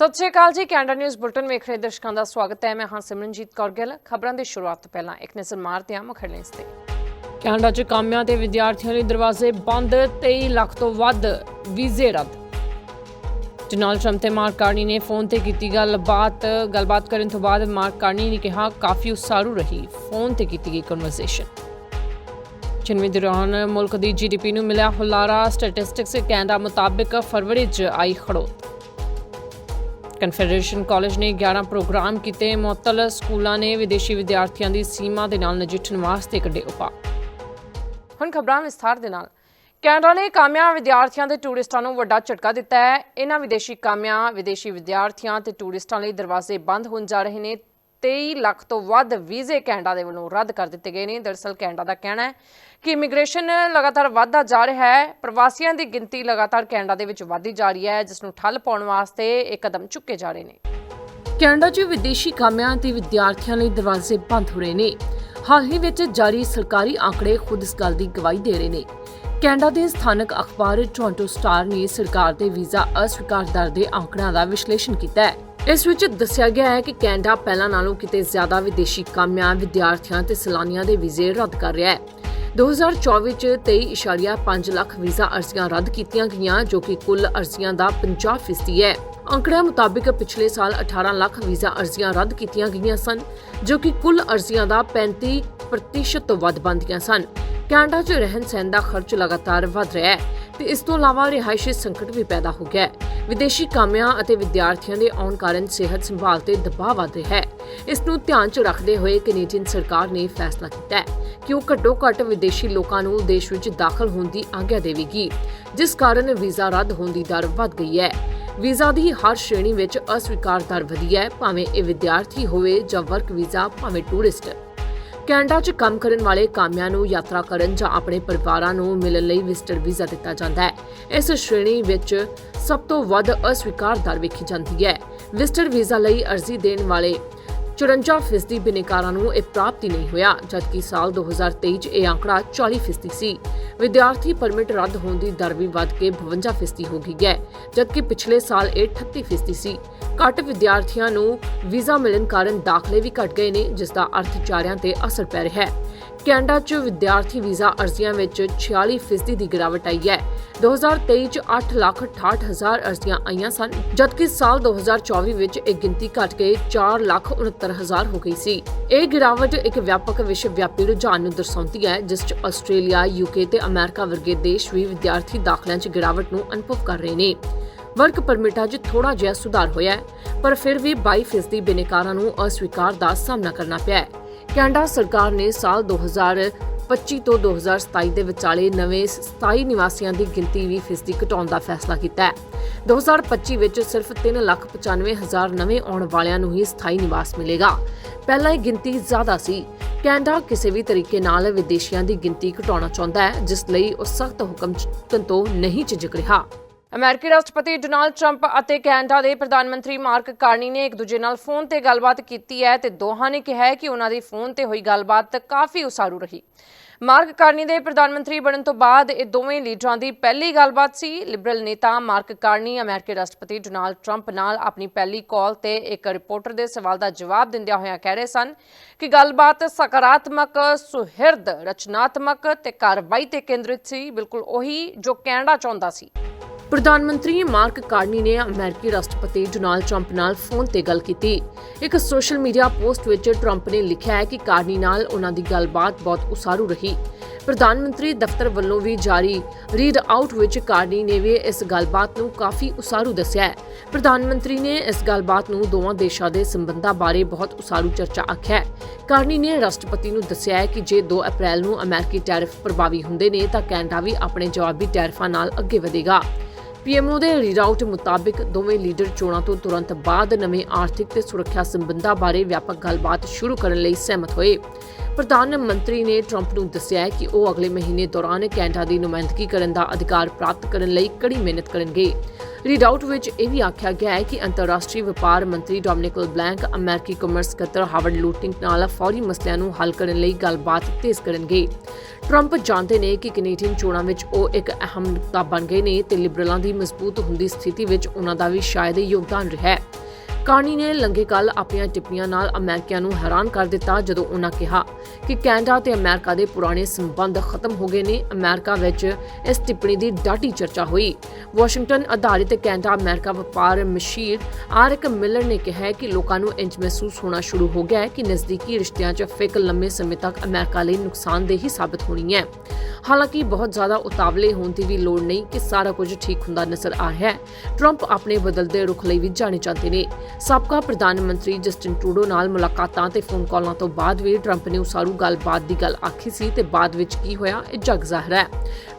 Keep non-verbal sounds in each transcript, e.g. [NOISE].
ਸਤਿ ਸ਼੍ਰੀ ਅਕਾਲ ਜੀ, Canada news bulletin ਵੇਖ ਰਹੇ ਦਰਸ਼ਕਾਂ ਦਾ ਸਵਾਗਤ ਹੈ। ਮੈਂ ਹਾਂ ਸਿਮਰਨਜੀਤ ਕੌਰ ਗਿੱਲ। ਖਬਰਾਂ ਦੀ ਸ਼ੁਰੂਆਤ ਤੋਂ ਪਹਿਲਾਂ ਇੱਕ ਨਜ਼ਰ ਮਾਰਦੇ ਹਾਂ ਮੁੱਖ ਹੈਡਲਾਈਨਸ ਤੇ। ਕੈਨੇਡਾ 'ਚ ਕਾਮਿਆਂ ਤੇ ਵਿਦਿਆਰਥੀਆਂ ਲਈ ਦਰਵਾਜ਼ੇ ਬੰਦ 23 ਲੱਖ ਤੋਂ ਵੱਧ ਵੀਜ਼ੇ ਰੱਦ। ਡੋਨਾਲਡ ਟਰੰਪ ਤੇ ਮਾਰਕ ਕਾਰਨੀ ਨੇ ਫੋਨ ਤੇ ਕੀਤੀ ਗੱਲਬਾਤ। ਗੱਲਬਾਤ ਕਰਨ ਤੋਂ ਬਾਅਦ ਮਾਰਕ ਕਾਰਨੀ ਨੇ ਕਿਹਾ, ਕਾਫੀ ਉਸਾਰੂ ਰਹੀ। ਫੋਨ ਤੇ ਕੀਤੀ ਗਈ ਕਨਵਰਸੇਸ਼ਨ ਚਿਨਵੇਂ ਦੌਰਾਨ ਮੁਲਕ ਦੀ ਜੀਡੀਪੀ ਨੂੰ ਮਿਲਿਆ ਹੁਲਾਰਾ। ਸਟੈਟਿਸਟਿਕਸ ਕੈਨੇਡਾ ਮੁਤਾਬਕ ਫਰਵਰੀ 'ਚ ਆਈ ਖੜੋਤ। ਕਨਫੈਡਰੇਸ਼ਨ ਕਾਲਜ ਨੇ 11 ਪ੍ਰੋਗਰਾਮ ਕੀਤੇ। ਮੁਅੱਤਲ ਸਕੂਲਾਂ ਨੇ ਵਿਦੇਸ਼ੀ ਵਿਦਿਆਰਥੀਆਂ ਦੀ ਸੀਮਾ ਦੇ ਨਾਲ ਨਜਿੱਠਣ ਵਾਸਤੇ ਕੱਢੇ ਉਪਾਅ। ਹੁਣ ਖਬਰਾਂ ਵਿਸਥਾਰ ਦੇ ਨਾਲ। ਕੈਨੇਡਾ ਨੇ ਕਾਮਿਆਂ ਵਿਦਿਆਰਥੀਆਂ ਤੇ ਟੂਰਿਸਟਾਂ ਨੂੰ ਵੱਡਾ ਝਟਕਾ ਦਿੱਤਾ ਹੈ। ਇਹਨਾਂ ਵਿਦੇਸ਼ੀ ਕਾਮਿਆਂ, ਵਿਦੇਸ਼ੀ ਵਿਦਿਆਰਥੀਆਂ ਤੇ ਟੂਰਿਸਟਾਂ ਲਈ ਦਰਵਾਜ਼ੇ ਬੰਦ ਹੋਣ ਜਾ ਰਹੇ ਨੇ। 23 ਲੱਖ ਤੋਂ ਵੱਧ ਵੀਜ਼ੇ ਕੈਨੇਡਾ ਦੇ ਵੱਲੋਂ ਰੱਦ ਕਰ ਦਿੱਤੇ ਗਏ ਨੇ। ਦਰਅਸਲ ਕੈਨੇਡਾ ਦਾ ਕਹਿਣਾ ਹੈ ਕਿ ਇਮੀਗ੍ਰੇਸ਼ਨ ਲਗਾਤਾਰ ਵਧਦਾ ਜਾ ਰਿਹਾ ਹੈ। ਪ੍ਰਵਾਸੀਆਂ ਦੀ ਗਿਣਤੀ ਲਗਾਤਾਰ ਕੈਨੇਡਾ ਦੇ ਵਿੱਚ ਵਧਦੀ ਜਾ ਰਹੀ ਹੈ, ਜਿਸ ਨੂੰ ਠੱਲ ਪਾਉਣ ਵਾਸਤੇ ਇਹ ਕਦਮ ਚੁੱਕੇ ਜਾ ਰਹੇ ਨੇ। ਕੈਨੇਡਾ 'ਚ ਵਿਦੇਸ਼ੀ ਕਾਮਿਆਂ ਤੇ ਵਿਦਿਆਰਥੀਆਂ ਲਈ ਦਰਵਾਜ਼ੇ ਬੰਦ ਹੋ ਰਹੇ ਨੇ। ਹਾਲ ਹੀ ਵਿੱਚ ਜਾਰੀ ਸਰਕਾਰੀ ਆંકੜੇ ਖੁਦ ਇਸ ਗੱਲ ਦੀ ਗਵਾਹੀ ਦੇ ਰਹੇ ਨੇ। ਕੈਨੇਡਾ ਦੇ ਸਥਾਨਕ ਅਖਬਾਰ ਟੋਰਾਂਟੋ ਸਟਾਰ ਨੇ ਸਰਕਾਰ ਦੇ ਵੀਜ਼ਾ ਅਸਵੀਕਾਰ ਦਰ ਦੇ ਆંકੜਿਆਂ ਦਾ ਵਿਸ਼ਲੇਸ਼ਣ ਕੀਤਾ ਹੈ। ਇਸ ਵਿੱਚ ਦੱਸਿਆ ਗਿਆ ਹੈ ਕਿ ਕੈਨੇਡਾ ਪਹਿਲਾਂ ਨਾਲੋਂ ਕਿਤੇ ਜ਼ਿਆਦਾ ਵਿਦੇਸ਼ੀ ਕਾਮਿਆਂ, ਵਿਦਿਆਰਥੀਆਂ ਤੇ ਸੈਲਾਨੀਆਂ ਦੇ ਵੀਜ਼ੇ ਰੱਦ ਕਰ ਰਿਹਾ ਹੈ। 2024 ਚ 23.5 ਲੱਖ ਵੀਜ਼ਾ ਅਰਜ਼ੀਆਂ ਰੱਦ ਕੀਤੀਆਂ ਗਈਆਂ, ਜੋ ਕਿ ਕੁੱਲ ਅਰਜ਼ੀਆਂ ਦਾ 50% ਹੈ। ਅੰਕੜਿਆਂ ਮੁਤਾਬਕ ਪਿਛਲੇ ਸਾਲ 18 ਲੱਖ ਵੀਜ਼ਾ ਅਰਜ਼ੀਆਂ ਰੱਦ ਕੀਤੀਆਂ ਗਈਆਂ ਸਨ, ਜੋ ਕਿ ਕੁੱਲ ਅਰਜ਼ੀਆਂ ਦਾ 35% ਤੋਂ ਵੱਧ ਬਣਦੀਆਂ ਸਨ। ਕੈਨੇਡਾ 'ਚ ਰਹਿਣ ਸਹਿਣ ਦਾ ਖਰਚ ਲਗਾਤਾਰ ਵਧ ਰਿਹਾ ਹੈ। ਤੇ ਇਸ ਤੋਂ ਇਲਾਵਾ ਰਿਹਾਇਸ਼ੀ ਸੰਕਟ ਵੀ ਪੈਦਾ ਹੋ ਗਿਆ ਹੈ। ਵਿਦੇਸ਼ੀ ਕਾਮਿਆਂ ਅਤੇ ਵਿਦਿਆਰਥੀਆਂ ਦੇ ਆਉਣ ਕਾਰਨ ਸਿਹਤ ਸੰਭਾਲ ਤੇ ਦਬਾਅ ਵਧ ਰਿਹਾ ਹੈ। ਇਸ ਨੂੰ ਧਿਆਨ 'ਚ ਰੱਖਦੇ ਹੋਏ ਕੈਨੇਡੀਅਨ ਸਰਕਾਰ ਨੇ ਫੈਸਲਾ ਕੀਤਾ ਹੈ ਕਿ ਉਹ ਘੱਟੋ ਘੱਟ ਵਿਦੇਸ਼ੀ ਲੋਕਾਂ ਨੂੰ ਦੇਸ਼ ਵਿੱਚ ਦਾਖਲ ਹੋਣ ਦੀ ਆਗਿਆ ਦੇਵੇਗੀ, ਜਿਸ ਕਾਰਨ ਵੀਜ਼ਾ ਰੱਦ ਹੋਣ ਦੀ ਦਰ ਵਧ ਗਈ ਹੈ। ਵੀਜ਼ਾ ਦੀ ਹਰ ਸ਼੍ਰੇਣੀ ਵਿੱਚ ਅਸਵੀਕਾਰ ਦਰ ਵਧੀ ਹੈ, ਭਾਵੇਂ ਇਹ ਵਿਦਿਆਰਥੀ ਹੋਵੇ ਜਾਂ ਵਰਕ ਵੀਜ਼ਾ, ਭਾਵੇਂ ਟੂਰਿਸਟ ਕੈਨੇਡਾ 'ਚ ਕੰਮ ਕਰਨ ਵਾਲੇ ਕਾਮਿਆਂ ਨੂੰ ਯਾਤਰਾ ਕਰਨ ਜਾਂ ਆਪਣੇ ਪਰਿਵਾਰਾਂ ਨੂੰ ਮਿਲਣ ਲਈ ਵਿਜ਼ਟਰ ਵੀਜ਼ਾ ਦਿੱਤਾ ਜਾਂਦਾ ਹੈ। ਇਸ ਸ਼੍ਰੇਣੀ ਵਿੱਚ ਸਭ ਤੋਂ ਵੱਧ ਅਸਵੀਕਾਰ ਦਰ ਵੇਖੀ ਜਾਂਦੀ ਹੈ। ਵਿਜ਼ਟਰ ਵੀਜ਼ਾ ਲਈ ਅਰਜ਼ੀ ਦੇਣ ਵਾਲੇ 54% ਬਿਨੇਕਾਰਾਂ ਨੂੰ ਇਹ ਪ੍ਰਾਪਤੀ ਨਹੀਂ ਹੋਇਆ, ਜਦਕਿ ਸਾਲ 2023 'ਚ ਇਹ ਆંકੜਾ 40% ਸੀ। ਵਿਦਿਆਰਥੀ ਪਰਮਿਟ ਰੱਦ ਹੋਣ ਦੀ ਦਰ ਵੀ ਵੱਧ ਕੇ 52% ਹੋ ਗਈ ਹੈ, ਜਦਕਿ ਪਿਛਲੇ ਸਾਲ ਇਹ 38% ਸੀ। ਘੱਟ ਵਿਦਿਆਰਥੀਆਂ ਨੂੰ ਵੀਜ਼ਾ ਮਿਲਣ ਕਾਰਨ ਦਾਖਲੇ ਵੀ ਘਟ ਗਏ ਨੇ, ਜਿਸ ਦਾ ਅਰਥਚਾਰਿਆਂ ਤੇ ਅਸਰ ਪੈ ਰਿਹਾ ਹੈ। ਕੈਨੇਡਾ 'ਚ ਵਿਦਿਆਰਥੀ ਵੀਜ਼ਾ ਅਰਜ਼ੀਆਂ ਵਿੱਚ 46% ਦੀ ਗਿਰਾਵਟ ਆਈ ਹੈ। 2023 'ਚ 8 ਲੱਖ 68 ਹਜ਼ਾਰ ਅਰਜ਼ੀਆਂ ਆਈਆਂ ਸਨ, ਜਦਕਿ ਸਾਲ 2024 ਵਿੱਚ ਇਹ ਗਿਣਤੀ ਘਟ ਕੇ 4 ਲੱਖ 69 ਹਜ਼ਾਰ ਹੋ ਗਈ ਸੀ। ਇਹ ਗਿਰਾਵਟ ਇੱਕ ਵਿਆਪਕ ਵਿਸ਼ਵ ਵਿਆਪੀ ਰੁਝਾਨ ਨੂੰ ਦਰਸਾਉਂਦੀ ਹੈ, ਜਿਸ 'ਚ ਆਸਟ੍ਰੇਲੀਆ ਯੂਕੇ ਤੇ ਅਮਰੀਕਾ ਵਰਗੇ ਦੇਸ਼ ਵੀ ਵਿਦਿਆਰਥੀ ਦਾਖਲਿਆਂ 'ਚ ਗਿਰਾਵਟ ਨੂੰ ਅਨੁਭਵ ਕਰ ਰਹੇ ਨੇ। ਵਰਕ ਪਰਮਿਟਾਂ 'ਚ ਥੋੜਾ ਜਿਹਾ ਸੁਧਾਰ ਹੋਇਆ ਹੈ, ਪਰ ਫਿਰ ਵੀ 22% ਬਿਨੇਕਾਰਾਂ ਨੂੰ ਅਸਵੀਕਾਰ ਦਾ ਸਾਹਮਣਾ ਕਰਨਾ ਪਿਆ ਹੈ। ਕੈਨੇਡਾ ਸਰਕਾਰ ਨੇ ਸਾਲ 2025 ਤੋਂ 2027 ਦੇ ਵਿਚਾਲੇ ਨਵੇਂ ਸਥਾਈ ਨਿਵਾਸੀਆਂ ਦੀ ਗਿਣਤੀ 20% ਘਟਾਉਣ ਦਾ ਫੈਸਲਾ ਕੀਤਾ ਹੈ। 2025 ਵਿੱਚ ਸਿਰਫ 3,95,000 ਨਵੇਂ ਆਉਣ ਵਾਲਿਆਂ ਨੂੰ ਹੀ ਸਥਾਈ ਨਿਵਾਸ ਮਿਲੇਗਾ। ਪਹਿਲਾਂ ਇਹ ਗਿਣਤੀ ਜ਼ਿਆਦਾ ਸੀ। ਕੈਨੇਡਾ ਕਿਸੇ ਵੀ ਤਰੀਕੇ ਨਾਲ ਵਿਦੇਸ਼ੀਆਂ ਦੀ ਗਿਣਤੀ ਘਟਾਉਣਾ ਚਾਹੁੰਦਾ ਹੈ ਜਿਸ ਲਈ ਉਹ ਸਖਤ ਹੁਕਮ ਤੋਂ ਨਹੀਂ ਝਿਜਕ ਰਿਹਾ। ਅਮਰੀਕੀ ਰਾਸ਼ਟਰਪਤੀ ਡੋਨਾਲਡ ਟਰੰਪ ਅਤੇ ਕੈਨੇਡਾ ਦੇ ਪ੍ਰਧਾਨ ਮੰਤਰੀ ਮਾਰਕ ਕਾਰਨੀ ਨੇ ਇੱਕ ਦੂਜੇ ਨਾਲ ਫੋਨ ਤੇ ਗੱਲਬਾਤ ਕੀਤੀ ਹੈ ਤੇ ਦੋਹਾਂ ਨੇ ਕਿਹਾ ਹੈ ਕਿ ਉਹਨਾਂ ਦੀ ਫੋਨ ਤੇ ਹੋਈ ਗੱਲਬਾਤ ਕਾਫੀ ਉਸਾਰੂ ਰਹੀ। ਮਾਰਕ ਕਾਰਨੀ ਦੇ ਪ੍ਰਧਾਨ ਮੰਤਰੀ ਬਣਨ ਤੋਂ ਬਾਅਦ ਇਹ ਦੋਵੇਂ ਲੀਡਰਾਂ ਦੀ ਪਹਿਲੀ ਗੱਲਬਾਤ ਸੀ। ਲਿਬਰਲ ਨੇਤਾ ਮਾਰਕ ਕਾਰਨੀ ਅਮਰੀਕੀ ਰਾਸ਼ਟਰਪਤੀ ਡੋਨਾਲਡ ਟਰੰਪ ਨਾਲ ਆਪਣੀ ਪਹਿਲੀ ਕਾਲ ਤੇ ਇੱਕ ਰਿਪੋਰਟਰ ਦੇ ਸਵਾਲ ਦਾ ਜਵਾਬ ਦਿੰਦਿਆਂ ਹੋਇਆਂ ਕਹਿ ਰਹੇ ਸਨ ਕਿ ਗੱਲਬਾਤ ਸਕਾਰਾਤਮਕ, ਸੁਹਿਰਦ, ਰਚਨਾਤਮਕ ਤੇ ਕਾਰਵਾਈ ਤੇ ਕੇਂਦਰਿਤ ਸੀ। ਬਿਲਕੁਲ ਉਹੀ ਜੋ ਕੈਨੇਡਾ ਚਾਹੁੰਦਾ ਸੀ। ਪ੍ਰਧਾਨ ਮੰਤਰੀ ਮਾਰਕ ਕਾਰਨੀ ਨੇ ਅਮਰੀਕੀ ਰਾਸ਼ਟਰਪਤੀ ਡੋਨਾਲਡ ਟਰੰਪ ਨਾਲ ਫੋਨ ਤੇ ਗੱਲ ਕੀਤੀ। ਇੱਕ ਸੋਸ਼ਲ ਮੀਡੀਆ ਪੋਸਟ ਵਿੱਚ ਟਰੰਪ ਨੇ ਲਿਖਿਆ ਹੈ ਕਿ ਕਾਰਨੀ ਨਾਲ ਉਹਨਾਂ ਦੀ ਗੱਲਬਾਤ ਬਹੁਤ ਉਸਾਰੂ ਰਹੀ। ਪ੍ਰਧਾਨ ਮੰਤਰੀ ਦਫ਼ਤਰ ਵੱਲੋਂ ਵੀ ਜਾਰੀ ਰੀਡ ਆਊਟ ਵਿੱਚ ਕਾਰਨੀ ਨੇ ਵੀ ਇਸ ਗੱਲਬਾਤ ਨੂੰ ਕਾਫੀ ਉਸਾਰੂ ਦੱਸਿਆ ਹੈ। ਪ੍ਰਧਾਨ ਮੰਤਰੀ ਨੇ ਇਸ ਗੱਲਬਾਤ ਨੂੰ ਦੋਵਾਂ ਦੇਸ਼ਾਂ ਦੇ ਸੰਬੰਧਾਂ ਬਾਰੇ ਬਹੁਤ ਉਸਾਰੂ ਚਰਚਾ ਆਖਿਆ ਹੈ। ਕਾਰਨੀ ਨੇ ਰਾਸ਼ਟਰਪਤੀ ਨੂੰ ਦੱਸਿਆ ਹੈ ਕਿ ਜੇ 2 ਅਪ੍ਰੈਲ ਨੂੰ ਅਮਰੀਕੀ ਟੈਰਿਫ ਪ੍ਰਭਾਵੀ ਹੁੰਦੇ ਨੇ ਤਾਂ ਕੈਨੇਡਾ ਵੀ ਆਪਣੇ ਜਵਾਬੀ ਟੈਰਿਫਾਂ ਨਾਲ ਅੱਗੇ ਵਧੇਗਾ। ਪੀਐਮਓ ਦੇ ਰੀਡਆਊਟ ਮੁਤਾਬਿਕ ਦੋਵੇਂ ਲੀਡਰ ਚੋਣਾਂ ਤੋਂ ਤੁਰੰਤ ਬਾਅਦ ਨਵੇਂ ਆਰਥਿਕ ਤੇ ਸੁਰੱਖਿਆ ਸੰਬੰਧਾਂ ਬਾਰੇ ਵਿਆਪਕ ਗੱਲਬਾਤ ਸ਼ੁਰੂ ਕਰਨ ਲਈ ਸਹਿਮਤ ਹੋਏ। ਪ੍ਰਧਾਨ ਮੰਤਰੀ ਨੇ ਟਰੰਪ ਨੂੰ ਦੱਸਿਆ ਕਿ ਉਹ ਅਗਲੇ ਮਹੀਨੇ ਦੌਰਾਨ ਕੈਨੇਡਾ ਦੀ ਨੁਮਾਇੰਦਗੀ ਕਰਨ ਦਾ ਅਧਿਕਾਰ ਪ੍ਰਾਪਤ ਕਰਨ ਲਈ ਕੜੀ ਮਿਹਨਤ ਕਰਨਗੇ। ਰੀਡਆਊਟ ਵਿੱਚ ਇਹ ਵੀ ਆਖਿਆ ਗਿਆ ਹੈ ਕਿ ਅੰਤਰਰਾਸ਼ਟਰੀ ਵਪਾਰ ਮੰਤਰੀ ਡੋਮਿਨਿਕਲ ਬਲੈਂਕ, ਅਮਰੀਕੀ ਕਮਰਸ ਸਕੱਤਰ ਹਾਵਰਡ ਲੂਟਿੰਗ ਨਾਲ ਫੌਰੀ ਮਸਲਿਆਂ ਨੂੰ ਹੱਲ ਕਰਨ ਲਈ ਗੱਲਬਾਤ ਤੇਜ਼ ਕਰਨਗੇ। ਟਰੰਪ ਜਾਣਦੇ ਨੇ ਕਿ ਕੈਨੇਡੀਅਨ ਚੋਣਾਂ ਵਿੱਚ ਉਹ ਇੱਕ ਅਹਿਮ ਨੁਕਤਾ ਬਣ ਗਏ ਨੇ ਤੇ ਲਿਬਰਲਾਂ ਦੀ ਮਜ਼ਬੂਤ ਹੁੰਦੀ ਸਥਿਤੀ ਵਿੱਚ ਉਹਨਾਂ ਦਾ ਵੀ ਸ਼ਾਇਦ ਯੋਗਦਾਨ ਰਿਹਾ ਹੈ। ਕਾਰਨੀ ਨੇ ਲੰਘੇ ਕੱਲ ਆਪਣੀਆਂ ਟਿੱਪਣੀਆਂ ਨਾਲ ਅਮਰੀਕੀਆਂ ਨੂੰ ਹੈਰਾਨ ਕਰ ਦਿੱਤਾ ਜਦੋਂ ਉਹਨਾਂ ਕਿਹਾ ਕਿ ਕੈਨੇਡਾ ਤੇ ਅਮਰੀਕਾ ਦੇ ਪੁਰਾਣੇ ਸੰਬੰਧ ਖਤਮ ਹੋ ਗਏ ਨੇ। ਅਮਰੀਕਾ ਵਿੱਚ ਇਸ ਟਿੱਪਣੀ ਦੀ ਡਾਢੀ ਚਰਚਾ ਹੋਈ। ਵਾਸ਼ਿੰਗਟਨ ਆਧਾਰਿਤ ਕੈਨੇਡਾ ਅਮਰੀਕਾ ਵਪਾਰ ਮਸ਼ੀਰ ਆਰਕ ਮਿਲਰ ਨੇ ਕਿਹਾ ਕਿ ਲੋਕਾਂ ਨੂੰ ਇੰਜ ਮਹਿਸੂਸ ਹੋਣਾ ਸ਼ੁਰੂ ਹੋ ਗਿਆ ਹੈ ਕਿ ਨਜ਼ਦੀਕੀ ਰਿਸ਼ਤਿਆਂ 'ਚ ਫਿਕ ਲੰਮੇ ਸਮੇਂ ਤੱਕ ਅਮਰੀਕਾ ਲਈ ਨੁਕਸਾਨਦੇਹ ਹੀ ਸਾਬਤ ਹੋਣੀ ਹੈ। ਹਾਲਾਂਕਿ ਬਹੁਤ ਜ਼ਿਆਦਾ ਉਤਾਵਲੇ ਹੋਣ ਦੀ ਵੀ ਲੋੜ ਨਹੀਂ ਕਿ ਸਾਰਾ ਕੁਝ ਠੀਕ ਹੁੰਦਾ ਨਜ਼ਰ ਆ ਰਿਹਾ ਹੈ। ਟਰੰਪ ਆਪਣੇ ਬਦਲਦੇ ਰੁਖ ਲਈ ਵੀ ਜਾਣੇ ਜਾਂਦੇ ਨੇ। ਸਾਬਕਾ ਪ੍ਰਧਾਨ ਮੰਤਰੀ ਜਸਟਿਨ ਟਰੂਡੋ ਨਾਲ ਮੁਲਾਕਾਤਾਂ ਤੇ ਫੋਨ ਕਾਲਾਂ ਤੋਂ ਬਾਅਦ ਵੀ ਟਰੰਪ ਨੇ ਉਸਾਰੂ ਗੱਲਬਾਤ ਦੀ ਗੱਲ ਆਖੀ ਸੀ ਤੇ ਬਾਅਦ ਵਿੱਚ ਕੀ ਹੋਇਆ? ਇਹ ਜਗ ਜ਼ਾਹਰ ਹੈ।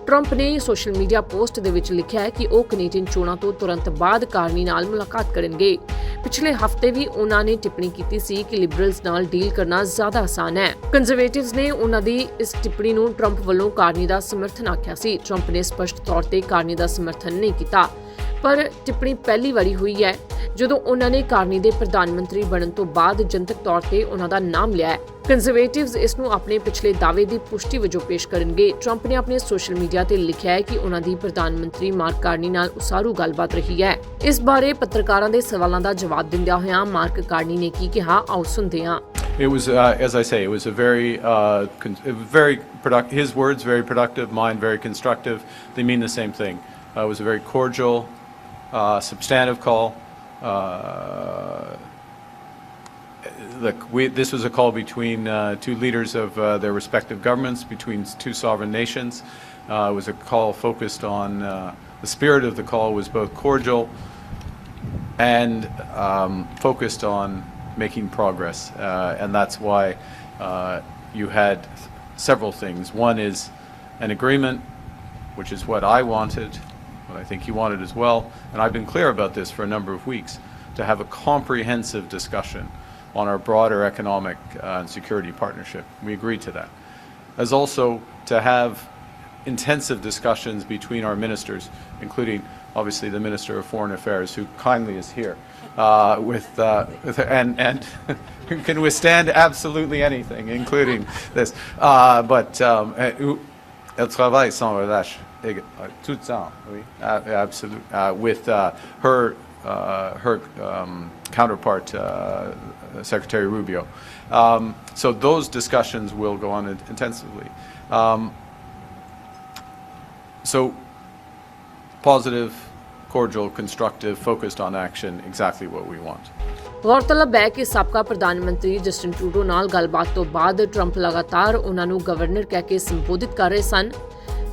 ਟਰੰਪ ਨੇ ਸੋਸ਼ਲ ਮੀਡੀਆ ਪੋਸਟ ਦੇ ਵਿੱਚ ਲਿਖਿਆ ਹੈ ਕਿ ਉਹ ਕੈਨੇਡੀਅਨ ਚੋਣਾਂ ਤੋਂ ਤੁਰੰਤ ਬਾਅਦ ਕਾਰਨੀ ਨਾਲ ਮੁਲਾਕਾਤ ਕਰਨਗੇ। ਪਿਛਲੇ ਹਫ਼ਤੇ ਵੀ ਉਹਨਾਂ ਨੇ ਟਿੱਪਣੀ ਕੀਤੀ ਸੀ ਕਿ ਲਿਬਰਲਸ ਨਾਲ ਡੀਲ ਕਰਨਾ ਜ਼ਿਆਦਾ ਆਸਾਨ ਹੈ। ਕੰਜ਼ਰਵੇਟਿਵਸ ਨੇ ਉਹਨਾਂ ਦੀ ਇਸ ਟਿੱਪਣੀ ਨੂੰ ਟਰੰਪ ਵੱਲੋਂ ਕਾਰਨੀ ਦਾ ਸਮਰਥਨ ਆਖਿਆ ਸੀ। ਟਰੰਪ ਨੇ ਸਪਸ਼ਟ ਤੌਰ ਤੇ ਕਾਰਨੀ ਦਾ ਸਮਰਥਨ ਨਹੀਂ ਕੀਤਾ। ਪਰ ਟਿੱਪਣੀ ਪਹਿਲੀ ਵਾਰੀ ਹੋਈ ਹੈ ਜਦੋਂ ਉਹਨਾਂ ਨੇ ਕਾਰਨੀ ਦੇ ਪ੍ਰਧਾਨ ਮੰਤਰੀ ਬਣਨ ਤੋਂ ਬਾਅਦ ਜਨਤਕ ਤੌਰ ਤੇ ਉਹਨਾਂ ਦਾ ਨਾਮ ਲਿਆ ਹੈ ਕੰਜ਼ਰਵੇਟਿਵਸ ਇਸ ਨੂੰ ਆਪਣੇ ਪਿਛਲੇ ਦਾਅਵੇ ਦੀ ਪੁਸ਼ਟੀ ਵਜੋਂ ਪੇਸ਼ ਕਰਨਗੇ ਟਰੰਪ ਨੇ ਆਪਣੇ ਸੋਸ਼ਲ ਮੀਡੀਆ ਤੇ ਲਿਖਿਆ ਹੈ ਕਿ ਉਹਨਾਂ ਦੀ ਪ੍ਰਧਾਨ ਮੰਤਰੀ ਮਾਰਕ ਕਾਰਨੀ ਨਾਲ ਉਸਾਰੂ ਗੱਲਬਾਤ ਰਹੀ ਹੈ ਇਸ ਬਾਰੇ ਪੱਤਰਕਾਰਾਂ ਦੇ ਸਵਾਲਾਂ ਦਾ ਜਵਾਬ ਦਿੰਦਿਆਂ ਹੋਇਆਂ ਮਾਰਕ ਕਾਰਨੀ ਨੇ ਕੀ ਕਿਹਾ ਆਓ ਸੁਣਦੇ ਹਾਂ It was, uh, as I say, it was a very, uh, very product. His words very productive, mine very constructive. They mean the same thing. Uh, it was a very cordial, uh, substantive call. Uh, look, we, this was a call between uh, two leaders of uh, their respective governments, between two sovereign nations. Uh, it was a call focused on uh, the spirit of the call was both cordial and um, focused on making progress. Uh, and that's why uh, you had several things. One is an agreement, which is what I wanted, I think he wanted as well. And I've been clear about this for a number of weeks to have a comprehensive discussion on our broader economic uh, and security partnership. We agreed to that. As also to have intensive discussions between our ministers, including obviously the Minister of Foreign Affairs, who kindly is here, uh, with, uh, with and and [LAUGHS] can withstand absolutely anything, including this. Uh, but um, sans relâche, et- uh, tout le temps, oui, absolutely, uh, with uh, her uh, her um, counterpart, uh, Secretary Rubio. Um, so those discussions will go on in- intensively. Um, so, positive, cordial, constructive, focused on action, exactly what we want. ਗੌਰਤਲਬ ਹੈ ਕਿ ਸਾਬਕਾ ਪ੍ਰਧਾਨ ਮੰਤਰੀ Justin Trudeau ਨਾਲ ਗੱਲਬਾਤ ਤੋਂ ਬਾਅਦ Trump ਲਗਾਤਾਰ ਉਹਨਾਂ ਨੂੰ ਗਵਰਨਰ ਕਹਿ ਕੇ ਸੰਬੋਧਿਤ ਕਰ ਰਹੇ ਸਨ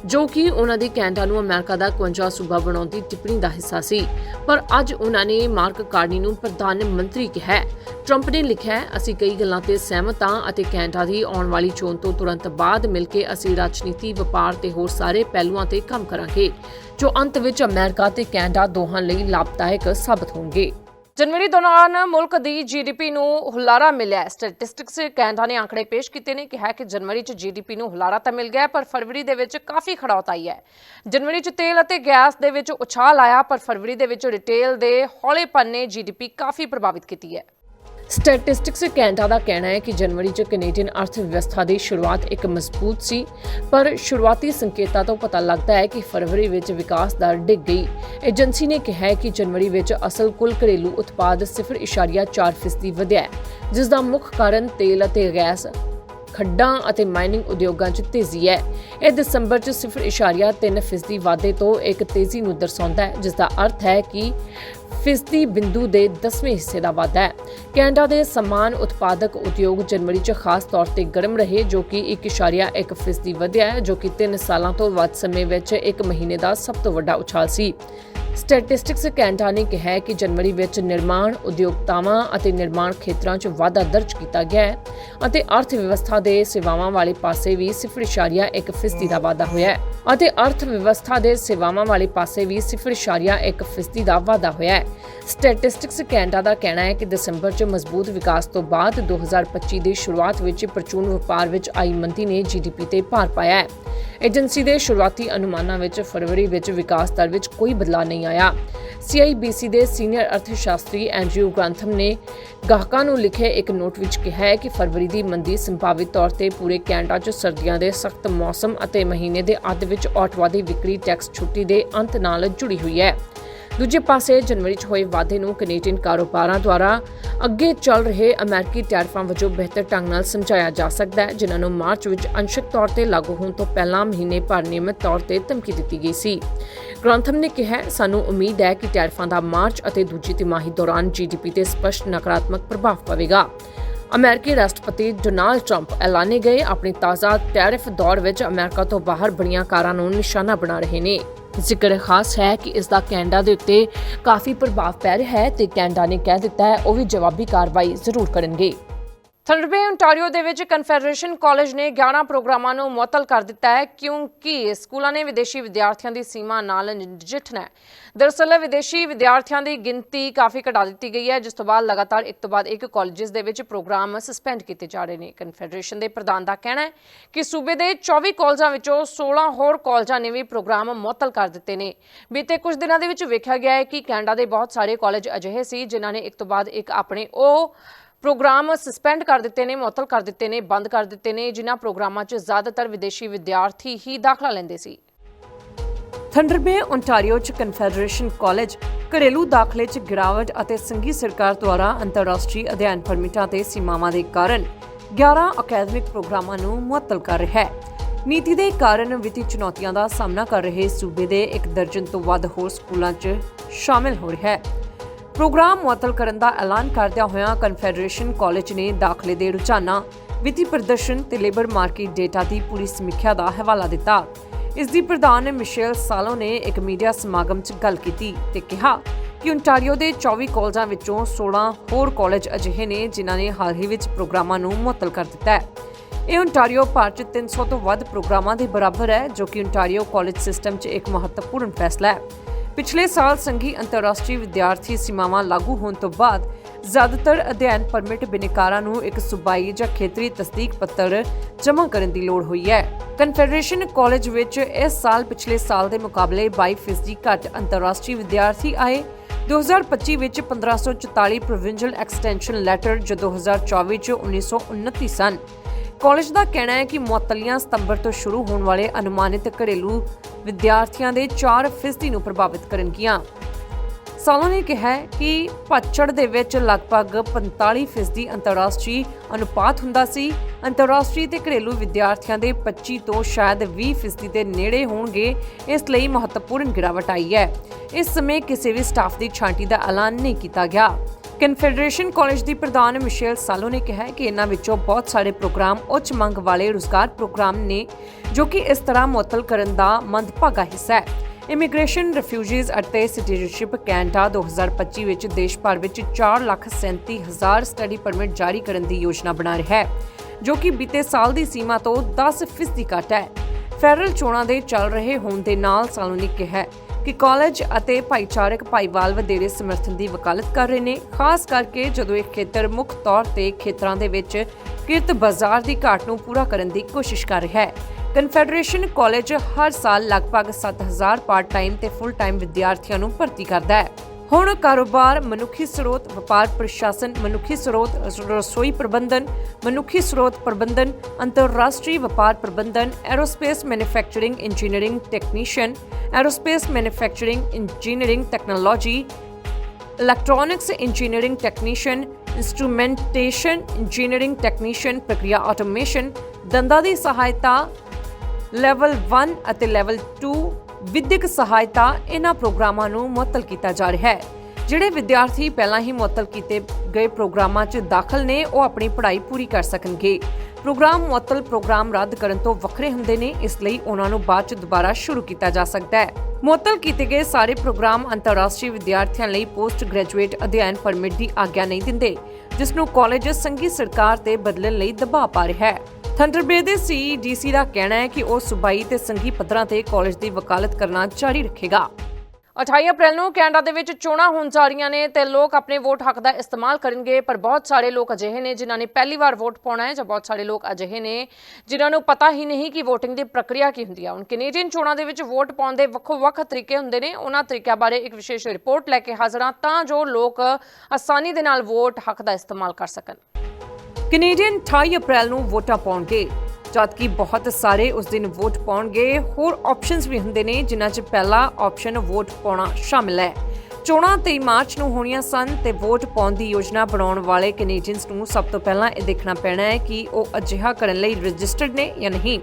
ਜੋ ਕਿ ਉਹਨਾਂ ਦੀ ਕੈਨੇਡਾ ਨੂੰ ਅਮਰੀਕਾ ਦਾ 51 ਸੂਬਾ ਬਣਾਉਣ ਦੀ ਟਿੱਪਣੀ ਦਾ ਹਿੱਸਾ ਸੀ ਪਰ ਅੱਜ ਉਹਨਾਂ ਨੇ ਮਾਰਕ ਕਾਰਨੀ ਨੂੰ ਪ੍ਰਧਾਨ ਮੰਤਰੀ ਕਿਹਾ ਹੈ। ਟਰੰਪ ਨੇ ਲਿਖਿਆ ਹੈ, ਅਸੀਂ ਕਈ ਗੱਲਾਂ ਤੇ ਸਹਿਮਤ ਹਾਂ ਅਤੇ ਕੈਨੇਡਾ ਦੀ ਆਉਣ ਵਾਲੀ ਚੋਣ ਤੋਂ ਤੁਰੰਤ ਬਾਅਦ ਮਿਲ ਕੇ ਅਸੀਂ ਰਾਜਨੀਤੀ ਵਪਾਰ ਤੇ ਹੋਰ ਸਾਰੇ ਪਹਿਲੂਆਂ ਤੇ ਕੰਮ ਕਰਾਂਗੇ ਜੋ ਅੰਤ ਵਿੱਚ ਅਮਰੀਕਾ ਤੇ ਕੈਨੇਡਾ ਦੋਹਾਂ ਲਈ ਲਾਭਦਾਇਕ ਸਾਬਤ ਹੋਣਗੇ ਜਨਵਰੀ ਦੌਰਾਨ ਮੁਲਕ ਦੀ ਜੀਡੀਪੀ ਨੂੰ ਹੁਲਾਰਾ ਮਿਲਿਆ ਹੈ। ਸਟੈਟਿਸਟਿਕਸ ਕੈਨੇਡਾ ਨੇ ਆંકੜੇ ਪੇਸ਼ ਕੀਤੇ ਨੇ ਕਿਹਾ ਕਿ ਜਨਵਰੀ 'ਚ ਜੀਡੀਪੀ ਨੂੰ ਹੁਲਾਰਾ ਤਾਂ ਮਿਲ ਗਿਆ ਪਰ ਫਰਵਰੀ ਦੇ ਵਿੱਚ ਕਾਫੀ ਖੜੌਤ ਆਈ ਹੈ। ਜਨਵਰੀ 'ਚ ਤੇਲ ਅਤੇ ਗੈਸ ਦੇ ਵਿੱਚ ਉਛਾਲ ਆਇਆ, ਪਰ ਫਰਵਰੀ ਦੇ ਵਿੱਚ ਰਿਟੇਲ ਦੇ ਹੌਲੇਪਨ ਨੇ ਜੀਡੀਪੀ ਕਾਫੀ ਪ੍ਰਭਾਵਿਤ ਕੀਤੀ ਹੈ। ਸਟੈਟਿਸਟਿਕਸ ਕੈਨੇਡਾ ਦਾ ਕਹਿਣਾ ਹੈ ਕਿ ਜਨਵਰੀ 'ਚ ਕੈਨੇਡੀਅਨ ਅਰਥ ਵਿਵਸਥਾ ਦੀ ਸ਼ੁਰੂਆਤ ਇੱਕ ਮਜ਼ਬੂਤ ਸੀ, ਪਰ ਸ਼ੁਰੂਆਤੀ ਸੰਕੇਤਾਂ ਤੋਂ ਪਤਾ ਲੱਗਦਾ ਹੈ ਕਿ ਫਰਵਰੀ ਵਿੱਚ ਵਿਕਾਸ ਦਰ ਡਿੱਗ ਗਈ। ਏਜੰਸੀ ਨੇ ਕਿਹਾ ਹੈ ਕਿ ਜਨਵਰੀ ਵਿੱਚ ਅਸਲ ਕੁੱਲ ਘਰੇਲੂ ਉਤਪਾਦ 0.4% ਵਧਿਆ ਹੈ, ਜਿਸ ਦਾ ਮੁੱਖ ਕਾਰਨ ਤੇਲ ਅਤੇ ਗੈਸ, ਖੱਡਾਂ ਅਤੇ ਮਾਈਨਿੰਗ ਉਦਯੋਗਾਂ 'ਚ ਤੇਜ਼ੀ ਹੈ। ਇਹ ਦਸੰਬਰ 'ਚ 0.3% ਵਾਧੇ ਤੋਂ ਇੱਕ ਤੇਜ਼ੀ ਨੂੰ ਦਰਸਾਉਂਦਾ ਹੈ, ਜਿਸ ਦਾ ਅਰਥ ਹੈ ਕਿ ਫੀਸਦੀ ਬਿੰਦੂ ਦੇ 10ਵੇਂ ਹਿੱਸੇ ਦਾ ਵਾਧਾ ਹੈ। ਕੈਨੇਡਾ ਦੇ ਸਮਾਨ ਉਤਪਾਦਕ ਉਦਯੋਗ ਜਨਵਰੀ 'ਚ ਖਾਸ ਤੌਰ ਤੇ ਗਰਮ ਰਹੇ, ਜੋ ਕਿ 1.1 ਫੀਸਦੀ ਵਧਿਆ ਹੈ, ਜੋ ਕਿ 3 ਸਾਲਾਂ ਤੋਂ ਵੱਧ ਸਮੇਂ ਵਿੱਚ ਇੱਕ ਮਹੀਨੇ ਦਾ ਸਭ ਤੋਂ ਵੱਡਾ ਉਛਾਲ ਸੀ। ਸਟੈਟਿਸਟਿਕਸ ਕੈਨੇਡਾ ਨੇ ਕਿਹਾ ਹੈ ਕਿ ਜਨਵਰੀ ਵਿੱਚ ਨਿਰਮਾਣ ਉਦਯੋਗਤਾਵਾਂ ਅਤੇ ਨਿਰਮਾਣ ਖੇਤਰਾਂ 'ਚ ਵਾਧਾ ਦਰਜ ਕੀਤਾ ਗਿਆ ਹੈ ਅਤੇ ਅਰਥ ਵਿਵਸਥਾ ਦੇ ਸੇਵਾਵਾਂ ਵਾਲੇ ਪਾਸੇ ਵੀ 0.1 ਫੀਸਦੀ ਦਾ ਵਾਧਾ ਹੋਇਆ ਹੈ ਅਤੇ ਅਰਥ ਵਿਵਸਥਾ ਦੇ ਸੇਵਾਵਾਂ ਵਾਲੇ ਪਾਸੇ ਵੀ 0.1 ਫੀਸਦੀ ਦਾ ਵਾਧਾ ਹੋਇਆ ਹੈ। ਸਟੈਟਿਸਟਿਕਸ ਕੈਨੇਡਾ ਦਾ ਕਹਿਣਾ ਹੈ ਕਿ ਦਸੰਬਰ 'ਚ ਮਜ਼ਬੂਤ ਵਿਕਾਸ ਤੋਂ ਬਾਅਦ 2025 ਦੀ ਸ਼ੁਰੂਆਤ ਵਿੱਚ ਪ੍ਰਚੂਨ ਵਪਾਰ ਵਿੱਚ ਆਈ ਮੰਦੀ ਨੇ ਜੀਡੀਪੀ ਤੇ ਭਾਰ ਪਾਇਆ ਹੈ। ਏਜੰਸੀ ਦੇ ਸ਼ੁਰੂਆਤੀ ਅਨੁਮਾਨਾਂ ਵਿੱਚ ਫਰਵਰੀ ਵਿੱਚ ਵਿਕਾਸ ਦਰ ਵਿੱਚ ਕੋਈ ਬਦਲਾਅ ਨਹੀਂ ਆਇਆ। CIBC ਦੇ ਸੀਨੀਅਰ ਅਰਥਸ਼ਾਸਤਰੀ ਐਂਡਰਿਊ ਗ੍ਰਾਂਥਮ ਨੇ ਗਾਹਕਾਂ ਨੂੰ ਲਿਖੇ ਇੱਕ ਨੋਟ ਵਿੱਚ ਕਿਹਾ ਹੈ ਕਿ ਫਰਵਰੀ ਦੀ ਮੰਦੀ ਸੰਭਾਵਿਤ ਤੌਰ ਤੇ ਪੂਰੇ ਕੈਨੇਡਾ 'ਚ ਸਰਦੀਆਂ ਦੇ ਸਖਤ ਮੌਸਮ ਅਤੇ ਮਹੀਨੇ ਦੇ ਅੱਧ ਵਿੱਚ ਆਟਵਾ ਦੀ ਵਿਕਰੀ ਟੈਕਸ ਛੁੱਟੀ ਦੇ ਅੰਤ ਨਾਲ ਜੁੜੀ ਹੋਈ ਹੈ। ਦੂਜੇ ਪਾਸੇ ਜਨਵਰੀ 'ਚ ਹੋਏ ਵਾਧੇ ਨੂੰ ਕੈਨੇਡੀਅਨ ਕਾਰੋਬਾਰਾਂ ਦੁਆਰਾ ਅੱਗੇ ਚੱਲ ਰਹੇ ਅਮਰੀਕੀ ਟੈਰਿਫਾਂ ਵਜੋਂ ਬਿਹਤਰ ਢੰਗ ਨਾਲ ਸਮਝਾਇਆ ਜਾ ਸਕਦਾ ਹੈ, ਜਿਨ੍ਹਾਂ ਨੂੰ ਮਾਰਚ ਵਿੱਚ ਅੰਸ਼ਕ ਤੌਰ ਤੇ ਲਾਗੂ ਹੋਣ ਤੋਂ ਪਹਿਲਾਂ ਮਹੀਨੇ ਭਰ ਨਿਯਮਿਤ ਤੌਰ ਤੇ ਧਮਕੀ ਦਿੱਤੀ ਗਈ ਸੀ। ਗ੍ਰੰਥਮ ਨੇ ਕਿਹਾ ਸਾਨੂੰ ਉਮੀਦ ਹੈ ਕਿ ਟੈਰਿਫਾਂ ਦਾ ਮਾਰਚ ਅਤੇ ਦੂਜੀ ਤਿਮਾਹੀ ਦੌਰਾਨ ਜੀਡੀਪੀ ਤੇ ਸਪਸ਼ਟ ਨਕਾਰਾਤਮਕ ਪ੍ਰਭਾਵ ਪਵੇਗਾ। ਅਮਰੀਕੀ ਰਾਸ਼ਟਰਪਤੀ ਡੋਨਾਲਡ ਟਰੰਪ ਐਲਾਨੇ ਗਏ, ਆਪਣੀ ਤਾਜ਼ਾ ਟੈਰਿਫ ਦੌੜ ਵਿੱਚ ਅਮਰੀਕਾ ਤੋਂ ਬਾਹਰ ਬਣੀਆਂ ਕਾਰਾਂ ਨੂੰ ਨਿਸ਼ਾਨਾ ਬਣਾ ਰਹੇ ਨੇ। ਜ਼ਿਕਰ ਖਾਸ ਹੈ ਕਿ ਇਸ ਦਾ ਕੈਨੇਡਾ ਦੇ ਉੱਤੇ ਕਾਫੀ ਪ੍ਰਭਾਵ ਪੈ ਰਿਹਾ ਹੈ ਤੇ ਕੈਨੇਡਾ ਨੇ ਕਹਿ ਦਿੱਤਾ ਹੈ ਉਹ ਵੀ ਜਵਾਬੀ ਕਾਰਵਾਈ ਜ਼ਰੂਰ ਕਰਨਗੇ। ਥੰਡਰਬੇ ਓਨਟਾਰੀਓ ਦੇ ਵਿੱਚ ਕਨਫੈਡਰੇਸ਼ਨ ਕਾਲਜ ਨੇ 11 ਪ੍ਰੋਗਰਾਮਾਂ ਨੂੰ ਮੁਅੱਤਲ ਕਰ ਦਿੱਤਾ ਹੈ, ਕਿਉਂਕਿ ਸਕੂਲਾਂ ਨੇ ਵਿਦੇਸ਼ੀ ਵਿਦਿਆਰਥੀਆਂ ਦੀ ਸੀਮਾ ਨਾਲ ਨਜਿੱਠਣਾ ਹੈ। ਦਰਅਸਲ, ਵਿਦੇਸ਼ੀ ਵਿਦਿਆਰਥੀਆਂ ਦੀ ਗਿਣਤੀ ਕਾਫੀ ਘਟਾ ਦਿੱਤੀ ਗਈ ਹੈ, ਜਿਸ ਤੋਂ ਬਾਅਦ ਲਗਾਤਾਰ ਇੱਕ ਤੋਂ ਬਾਅਦ ਇੱਕ ਕਾਲਜਸ ਦੇ ਵਿੱਚ ਪ੍ਰੋਗਰਾਮ ਸਸਪੈਂਡ ਕੀਤੇ ਜਾ ਰਹੇ ਨੇ। ਕਨਫੈਡਰੇਸ਼ਨ ਦੇ ਪ੍ਰਧਾਨ ਦਾ ਕਹਿਣਾ ਹੈ ਕਿ ਸੂਬੇ ਦੇ 24 ਕਾਲਜਾਂ ਵਿੱਚੋਂ 16 ਹੋਰ ਕਾਲਜਾਂ ਨੇ ਵੀ ਪ੍ਰੋਗਰਾਮ ਮੁਅੱਤਲ ਕਰ ਦਿੱਤੇ ਨੇ। ਬੀਤੇ ਕੁਝ ਦਿਨਾਂ ਦੇ ਵਿੱਚ ਵੇਖਿਆ ਗਿਆ ਹੈ ਕਿ ਕੈਨੇਡਾ ਦੇ ਬਹੁਤ ਸਾਰੇ ਕਾਲਜ ਅਜਿਹੇ ਸੀ, ਜਿਨ੍ਹਾਂ ਨੇ ਇੱਕ ਤੋਂ ਬਾਅਦ ਇੱਕ ਆਪਣੇ ਉਹ ਪ੍ਰੋਗਰਾਮ ਸਸਪੈਂਡ ਕਰ ਦਿੱਤੇ ਨੇ, ਮੁਅੱਤਲ ਕਰ ਦਿੱਤੇ ਨੇ, ਬੰਦ ਕਰ ਦਿੱਤੇ ਨੇ, ਜਿਨ੍ਹਾਂ ਪ੍ਰੋਗਰਾਮਾਂ 'ਚ ਜ਼ਿਆਦਾਤਰ ਵਿਦੇਸ਼ੀ ਵਿਦਿਆਰਥੀ ਹੀ ਦਾਖਲਾ ਲੈਂਦੇ ਸੀ। ਥੰਡਰਬੇ ਓਨਟਾਰੀਓ 'ਚ ਕਨਫੈਡਰੇਸ਼ਨ ਕਾਲਜ ਘਰੇਲੂ ਦਾਖਲੇ 'ਚ ਗਿਰਾਵਟ ਅਤੇ ਸੰਘੀ ਸਰਕਾਰ ਦੁਆਰਾ ਅੰਤਰਰਾਸ਼ਟਰੀ ਅਧਿਐਨ ਪਰਮਿਟਾਂ ਤੇ ਸੀਮਾਵਾਂ ਦੇ ਕਾਰਨ 11 ਅਕੈਡਮਿਕ ਪ੍ਰੋਗਰਾਮਾਂ ਨੂੰ ਮੁਅੱਤਲ ਕਰ ਰਿਹਾ ਹੈ। ਨੀਤੀ ਦੇ ਕਾਰਨ ਵਿੱਤੀ ਚੁਣੌਤੀਆਂ ਦਾ ਸਾਹਮਣਾ ਕਰ ਰਹੇ ਸੂਬੇ ਦੇ ਇੱਕ ਦਰਜਨ ਤੋਂ ਵੱਧ ਹੋਰ ਸਕੂਲਾਂ 'ਚ ਸ਼ਾਮਿਲ ਹੋ ਰਿਹਾ ਹੈ। ਪ੍ਰੋਗਰਾਮ ਮੁਅੱਤਲ ਕਰਨ ਦਾ ਐਲਾਨ ਕਰਦਿਆਂ ਹੋਇਆਂ ਕਨਫੈਡਰੇਸ਼ਨ ਕਾਲਜ ਨੇ ਦਾਖਲੇ ਦੇ ਰੁਝਾਨਾਂ, ਵਿੱਤੀ ਪ੍ਰਦਰਸ਼ਨ ਤੇ ਲੇਬਰ ਮਾਰਕੀਟ ਡੇਟਾ ਦੀ ਪੂਰੀ ਸਮੀਖਿਆ ਦਾ ਹਵਾਲਾ ਦਿੱਤਾ। ਇਸ ਦੀ ਪ੍ਰਧਾਨ ਮਿਸ਼ੇਲ ਸਾਲੋ ਨੇ ਇੱਕ ਮੀਡੀਆ ਸਮਾਗਮ 'ਚ ਗੱਲ ਕੀਤੀ ਤੇ ਕਿਹਾ ਕਿ ontario ਦੇ 24 ਕਾਲਜਾਂ ਵਿੱਚੋਂ 16 ਹੋਰ ਕਾਲਜ ਅਜਿਹੇ ਨੇ ਜਿਨ੍ਹਾਂ ਨੇ ਹਾਲ ਹੀ ਵਿੱਚ ਪ੍ਰੋਗਰਾਮਾਂ ਨੂੰ ਮੁਅੱਤਲ ਕਰ ਦਿੱਤਾ ਹੈ। ਇਹ ਓਨਟਾਰੀਓ ਭਾਰਤ 'ਚ 300 ਤੋਂ ਵੱਧ ਪ੍ਰੋਗਰਾਮਾਂ ਦੇ ਬਰਾਬਰ ਹੈ, ਜੋ ਕਿ ਓਨਟਾਰੀਓ ਕਾਲਜ ਸਿਸਟਮ 'ਚ ਇੱਕ ਮਹੱਤਵਪੂਰਨ ਫੈਸਲਾ ਹੈ। ਪਿਛਲੇ ਸਾਲ ਸੰਘੀ ਅੰਤਰਰਾਸ਼ਟਰੀ ਵਿਦਿਆਰਥੀ ਸੀਮਾਵਾਂ ਲਾਗੂ ਹੋਣ ਤੋਂ ਬਾਅਦ ਜ਼ਿਆਦਾਤਰ ਅਧਿਐਨ ਪਰਮਿਟ ਬਿਨੇਕਾਰਾਂ ਨੂੰ ਇੱਕ ਸੂਬਾਈ ਜਾਂ ਖੇਤਰੀ ਤਸਦੀਕ ਪੱਤਰ ਜਮ੍ਹਾਂ ਕਰਨ ਦੀ ਲੋੜ ਹੋਈ ਹੈ। ਕਨਫੈਡਰੇਸ਼ਨ ਕਾਲਜ ਵਿੱਚ ਇਸ ਸਾਲ ਪਿਛਲੇ ਸਾਲ ਦੇ ਮੁਕਾਬਲੇ 22% ਘੱਟ ਅੰਤਰਰਾਸ਼ਟਰੀ ਵਿਦਿਆਰਥੀ ਆਏ। 2025 ਵਿੱਚ 1544 ਪ੍ਰੋਵਿੰਸ਼ੀਅਲ ਐਕਸਟੈਂਸ਼ਨ ਲੈਟਰ, ਜੋ 2024 ਚ 1929 ਸਨ। ਕਾਲਜ ਦਾ ਕਹਿਣਾ ਹੈ ਕਿ ਮੁਅੱਤਲੀਆਂ ਸਤੰਬਰ ਤੋਂ ਸ਼ੁਰੂ ਹੋਣ ਵਾਲੇ ਅਨੁਮਾਨਿਤ ਘਰੇਲੂ ਵਿਦਿਆਰਥੀਆਂ ਦੇ 4% ਨੂੰ ਪ੍ਰਭਾਵਿਤ ਕਰਨਗੀਆਂ। ਸਾਲੋਂ ਨੇ ਕਿਹਾ ਕਿ ਪੱਛੜ ਦੇ ਵਿੱਚ ਲਗਭਗ 45% ਅੰਤਰਰਾਸ਼ਟਰੀ ਅਨੁਪਾਤ ਹੁੰਦਾ ਸੀ। ਅੰਤਰਰਾਸ਼ਟਰੀ ਤੇ ਘਰੇਲੂ ਵਿਦਿਆਰਥੀਆਂ ਦੇ 25 ਤੋਂ ਸ਼ਾਇਦ 20% ਦੇ ਨੇੜੇ ਹੋਣਗੇ, ਇਸ ਲਈ ਮਹੱਤਵਪੂਰਨ ਗਿਰਾਵਟ ਆਈ ਹੈ। ਇਸ ਸਮੇਂ ਕਿਸੇ ਵੀ ਸਟਾਫ ਦੀ ਛਾਂਟੀ ਦਾ ਐਲਾਨ ਨਹੀਂ ਕੀਤਾ ਗਿਆ। ਕਨਫੈਡਰੇਸ਼ਨ ਕਾਲਜ ਦੀ ਪ੍ਰਧਾਨ ਮਿਸ਼ੇਲ ਸਾਲੋ ਨੇ ਕਿਹਾ ਕਿ ਇਹਨਾਂ ਵਿੱਚੋਂ ਬਹੁਤ ਸਾਰੇ ਪ੍ਰੋਗਰਾਮ ਉੱਚ ਮੰਗ ਵਾਲੇ ਰੁਜ਼ਗਾਰ ਪ੍ਰੋਗਰਾਮ ਨੇ ਜੋ ਕਿ ਇਸ ਤਰ੍ਹਾਂ ਮੁਅੱਤਲ ਕਰਨ ਦਾ ਮੰਦਭਾਗਾ ਹਿੱਸਾ ਹੈ। ਇਮੀਗ੍ਰੇਸ਼ਨ ਰਿਫਿਊਜੀਜ਼ ਅਤੇ ਸਿਟੀਜ਼ਨਸ਼ਿਪ ਕੈਨੇਡਾ 2025 ਵਿੱਚ ਦੇਸ਼ ਭਰ ਵਿੱਚ 4,37,000 ਸਟੱਡੀ ਪਰਮਿਟ ਜਾਰੀ ਕਰਨ ਦੀ ਯੋਜਨਾ ਬਣਾ ਰਿਹਾ ਹੈ ਜੋ ਕਿ ਬੀਤੇ ਸਾਲ ਦੀ ਸੀਮਾ ਤੋਂ 10% ਘੱਟ ਹੈ। ਫੈਡਰਲ ਚੋਣਾਂ ਦੇ ਚੱਲ ਰਹੇ ਹੋਣ ਦੇ ਨਾਲ ਸਾਲੋਂ ਨੇ ਕਿਹਾ ਕਿ ਕਾਲਜ ਅਤੇ ਭਾਈਚਾਰਕ ਭਾਈਵਾਲ ਵਧੇਰੇ ਸਮਰਥਨ ਦੀ ਵਕਾਲਤ ਕਰ ਰਹੇ ਨੇ, ਖਾਸ ਕਰਕੇ ਜਦੋਂ ਇਹ ਖੇਤਰ ਮੁੱਖ ਤੌਰ ਤੇ ਖੇਤਰਾਂ ਦੇ ਵਿੱਚ ਕਿਰਤ ਬਾਜ਼ਾਰ ਦੀ ਘਾਟ ਨੂੰ ਪੂਰਾ ਕਰਨ ਦੀ ਕੋਸ਼ਿਸ਼ ਕਰ ਰਿਹਾ ਹੈ। ਕਨਫੈਡਰੇਸ਼ਨ ਕਾਲਜ ਹਰ ਸਾਲ ਲਗਭਗ 7000 ਪਾਰਟ ਟਾਈਮ ਤੇ ਫੁੱਲ ਟਾਈਮ ਵਿਦਿਆਰਥੀਆਂ ਨੂੰ ਭਰਤੀ ਕਰਦਾ ਹੈ। ਹੁਣ ਕਾਰੋਬਾਰ, ਮਨੁੱਖੀ ਸਰੋਤ, ਵਪਾਰ ਪ੍ਰਸ਼ਾਸਨ, ਮਨੁੱਖੀ ਸਰੋਤ, ਰਸੋਈ ਪ੍ਰਬੰਧਨ, ਮਨੁੱਖੀ ਸਰੋਤ ਪ੍ਰਬੰਧਨ, ਅੰਤਰਰਾਸ਼ਟਰੀ ਵਪਾਰ ਪ੍ਰਬੰਧਨ, aerospace manufacturing engineering technician, aerospace manufacturing engineering technology, electronics engineering technician, instrumentation engineering technician, ਪ੍ਰਕਿਰਿਆ ਆਟੋਮੇਸ਼ਨ, ਦੰਦਾਂ ਦੀ ਸਹਾਇਤਾ ਲੈਵਲ 1 ਅਤੇ ਲੈਵਲ 2 ਵਿਦਿਅਕ ਸਹਾਇਤਾ ਇਹਨਾਂ ਪ੍ਰੋਗਰਾਮਾਂ ਨੂੰ ਮੁਅੱਤਲ ਕੀਤਾ ਜਾ ਰਿਹਾ ਹੈ। ਜਿਹੜੇ ਵਿਦਿਆਰਥੀ ਪਹਿਲਾਂ ਹੀ ਮੁਅੱਤਲ ਕੀਤੇ ਗਏ ਪ੍ਰੋਗਰਾਮਾਂ 'ਚ ਦਾਖਲ ਨੇ, ਉਹ ਆਪਣੀ ਪੜ੍ਹਾਈ ਪੂਰੀ ਕਰ ਸਕਣਗੇ। ਪ੍ਰੋਗਰਾਮ ਮੁਅੱਤਲ ਪ੍ਰੋਗਰਾਮ ਰੱਦ ਕਰਨ ਤੋਂ ਵੱਖਰੇ ਹੁੰਦੇ ਨੇ, ਇਸ ਲਈ ਉਹਨਾਂ ਨੂੰ ਬਾਅਦ 'ਚ ਦੁਬਾਰਾ ਸ਼ੁਰੂ ਕੀਤਾ ਜਾ ਸਕਦਾ ਹੈ। ਮੁਅੱਤਲ ਕੀਤੇ ਗਏ ਸਾਰੇ ਪ੍ਰੋਗਰਾਮ ਅੰਤਰਰਾਸ਼ਟਰੀ ਵਿਦਿਆਰਥੀਆਂ ਲਈ ਪੋਸਟ ਗ੍ਰੈਜੂਏਟ ਅਧਿਐਨ ਪਰਮਿਟ ਦੀ ਆਗਿਆ ਨਹੀਂ ਦਿੰਦੇ, ਜਿਸ ਨੂੰ ਕਾਲਜ ਸੰਘੀ ਸਰਕਾਰ ਤੇ ਬਦਲਣ ਲਈ ਦਬਾਅ ਪਾ ਰਿਹਾ ਹੈ। ਥੰਡਰਬੇ ਦੇ ਸੀਡੀਸੀ ਦਾ ਕਹਿਣਾ ਹੈ ਕਿ ਉਹ ਸੂਬਾਈ ਤੇ ਸੰਘੀ ਪੱਧਰਾਂ ਤੇ ਕਾਲਜ ਦੀ ਵਕਾਲਤ ਕਰਨਾ ਜਾਰੀ ਰੱਖੇਗਾ। 28 ਅਪ੍ਰੈਲ ਨੂੰ ਕੈਨੇਡਾ ਦੇ ਵਿੱਚ ਚੋਣਾਂ ਹੋਣ ਜਾ ਰਹੀਆਂ ਨੇ ਤੇ ਲੋਕ ਆਪਣੇ ਵੋਟ ਹੱਕ ਦਾ ਇਸਤੇਮਾਲ ਕਰਨਗੇ, ਪਰ ਬਹੁਤ ਸਾਰੇ ਲੋਕ ਅਜਿਹੇ ਨੇ ਜਿਨ੍ਹਾਂ ਨੇ ਪਹਿਲੀ ਵਾਰ ਵੋਟ ਪਾਉਣਾ ਹੈ ਜਾਂ ਬਹੁਤ ਸਾਰੇ ਲੋਕ ਅਜਿਹੇ ਨੇ ਜਿਨ੍ਹਾਂ ਨੂੰ ਪਤਾ ਹੀ ਨਹੀਂ ਕਿ VOTING ਦੀ ਪ੍ਰਕਿਰਿਆ ਕੀ ਹੁੰਦੀ ਹੈ ਹੁਣ ਕੈਨੇਡੀਅਨ ਚੋਣਾਂ ਦੇ ਵਿੱਚ ਵੋਟ ਪਾਉਣ ਦੇ ਵੱਖੋ-ਵੱਖ ਤਰੀਕੇ ਹੁੰਦੇ ਨੇ, ਉਹਨਾਂ ਤਰੀਕਿਆਂ ਬਾਰੇ ਇੱਕ ਵਿਸ਼ੇਸ਼ ਰਿਪੋਰਟ ਲੈ ਕੇ ਹਾਜ਼ਰ ਹਾਂ ਤਾਂ ਜੋ ਲੋਕ ਆਸਾਨੀ ਦੇ ਨਾਲ ਵੋਟ ਹੱਕ ਦਾ ਇਸਤੇਮਾਲ ਕਰ ਸਕਣ। ਕੈਨੇਡੀਅਨ 28 ਅਪ੍ਰੈਲ ਨੂੰ ਵੋਟਾਂ ਪਾਉਣਗੇ ਜਦਕਿ ਬਹੁਤ ਸਾਰੇ ਉਸ ਦਿਨ ਵੋਟ ਪਾਉਣਗੇ। ਹੋਰ ਆਪਸ਼ਨਸ ਵੀ ਹੁੰਦੇ ਨੇ, ਜਿਨ੍ਹਾਂ 'ਚ ਪਹਿਲਾ ਆਪਸ਼ਨ ਵੋਟ ਪਾਉਣਾ ਸ਼ਾਮਿਲ ਹੈ। ਚੋਣਾਂ 23 ਮਾਰਚ ਨੂੰ ਹੋਣੀਆਂ ਸਨ ਤੇ ਵੋਟ ਪਾਉਣ ਦੀ ਯੋਜਨਾ ਬਣਾਉਣ ਵਾਲੇ ਕੈਨੇਡੀਅਨਸ ਨੂੰ ਸਭ ਤੋਂ ਪਹਿਲਾਂ ਇਹ ਦੇਖਣਾ ਪੈਣਾ ਹੈ ਕਿ ਉਹ ਅਜਿਹਾ ਕਰਨ ਲਈ ਰਜਿਸਟਰਡ ਨੇ ਜਾਂ ਨਹੀਂ।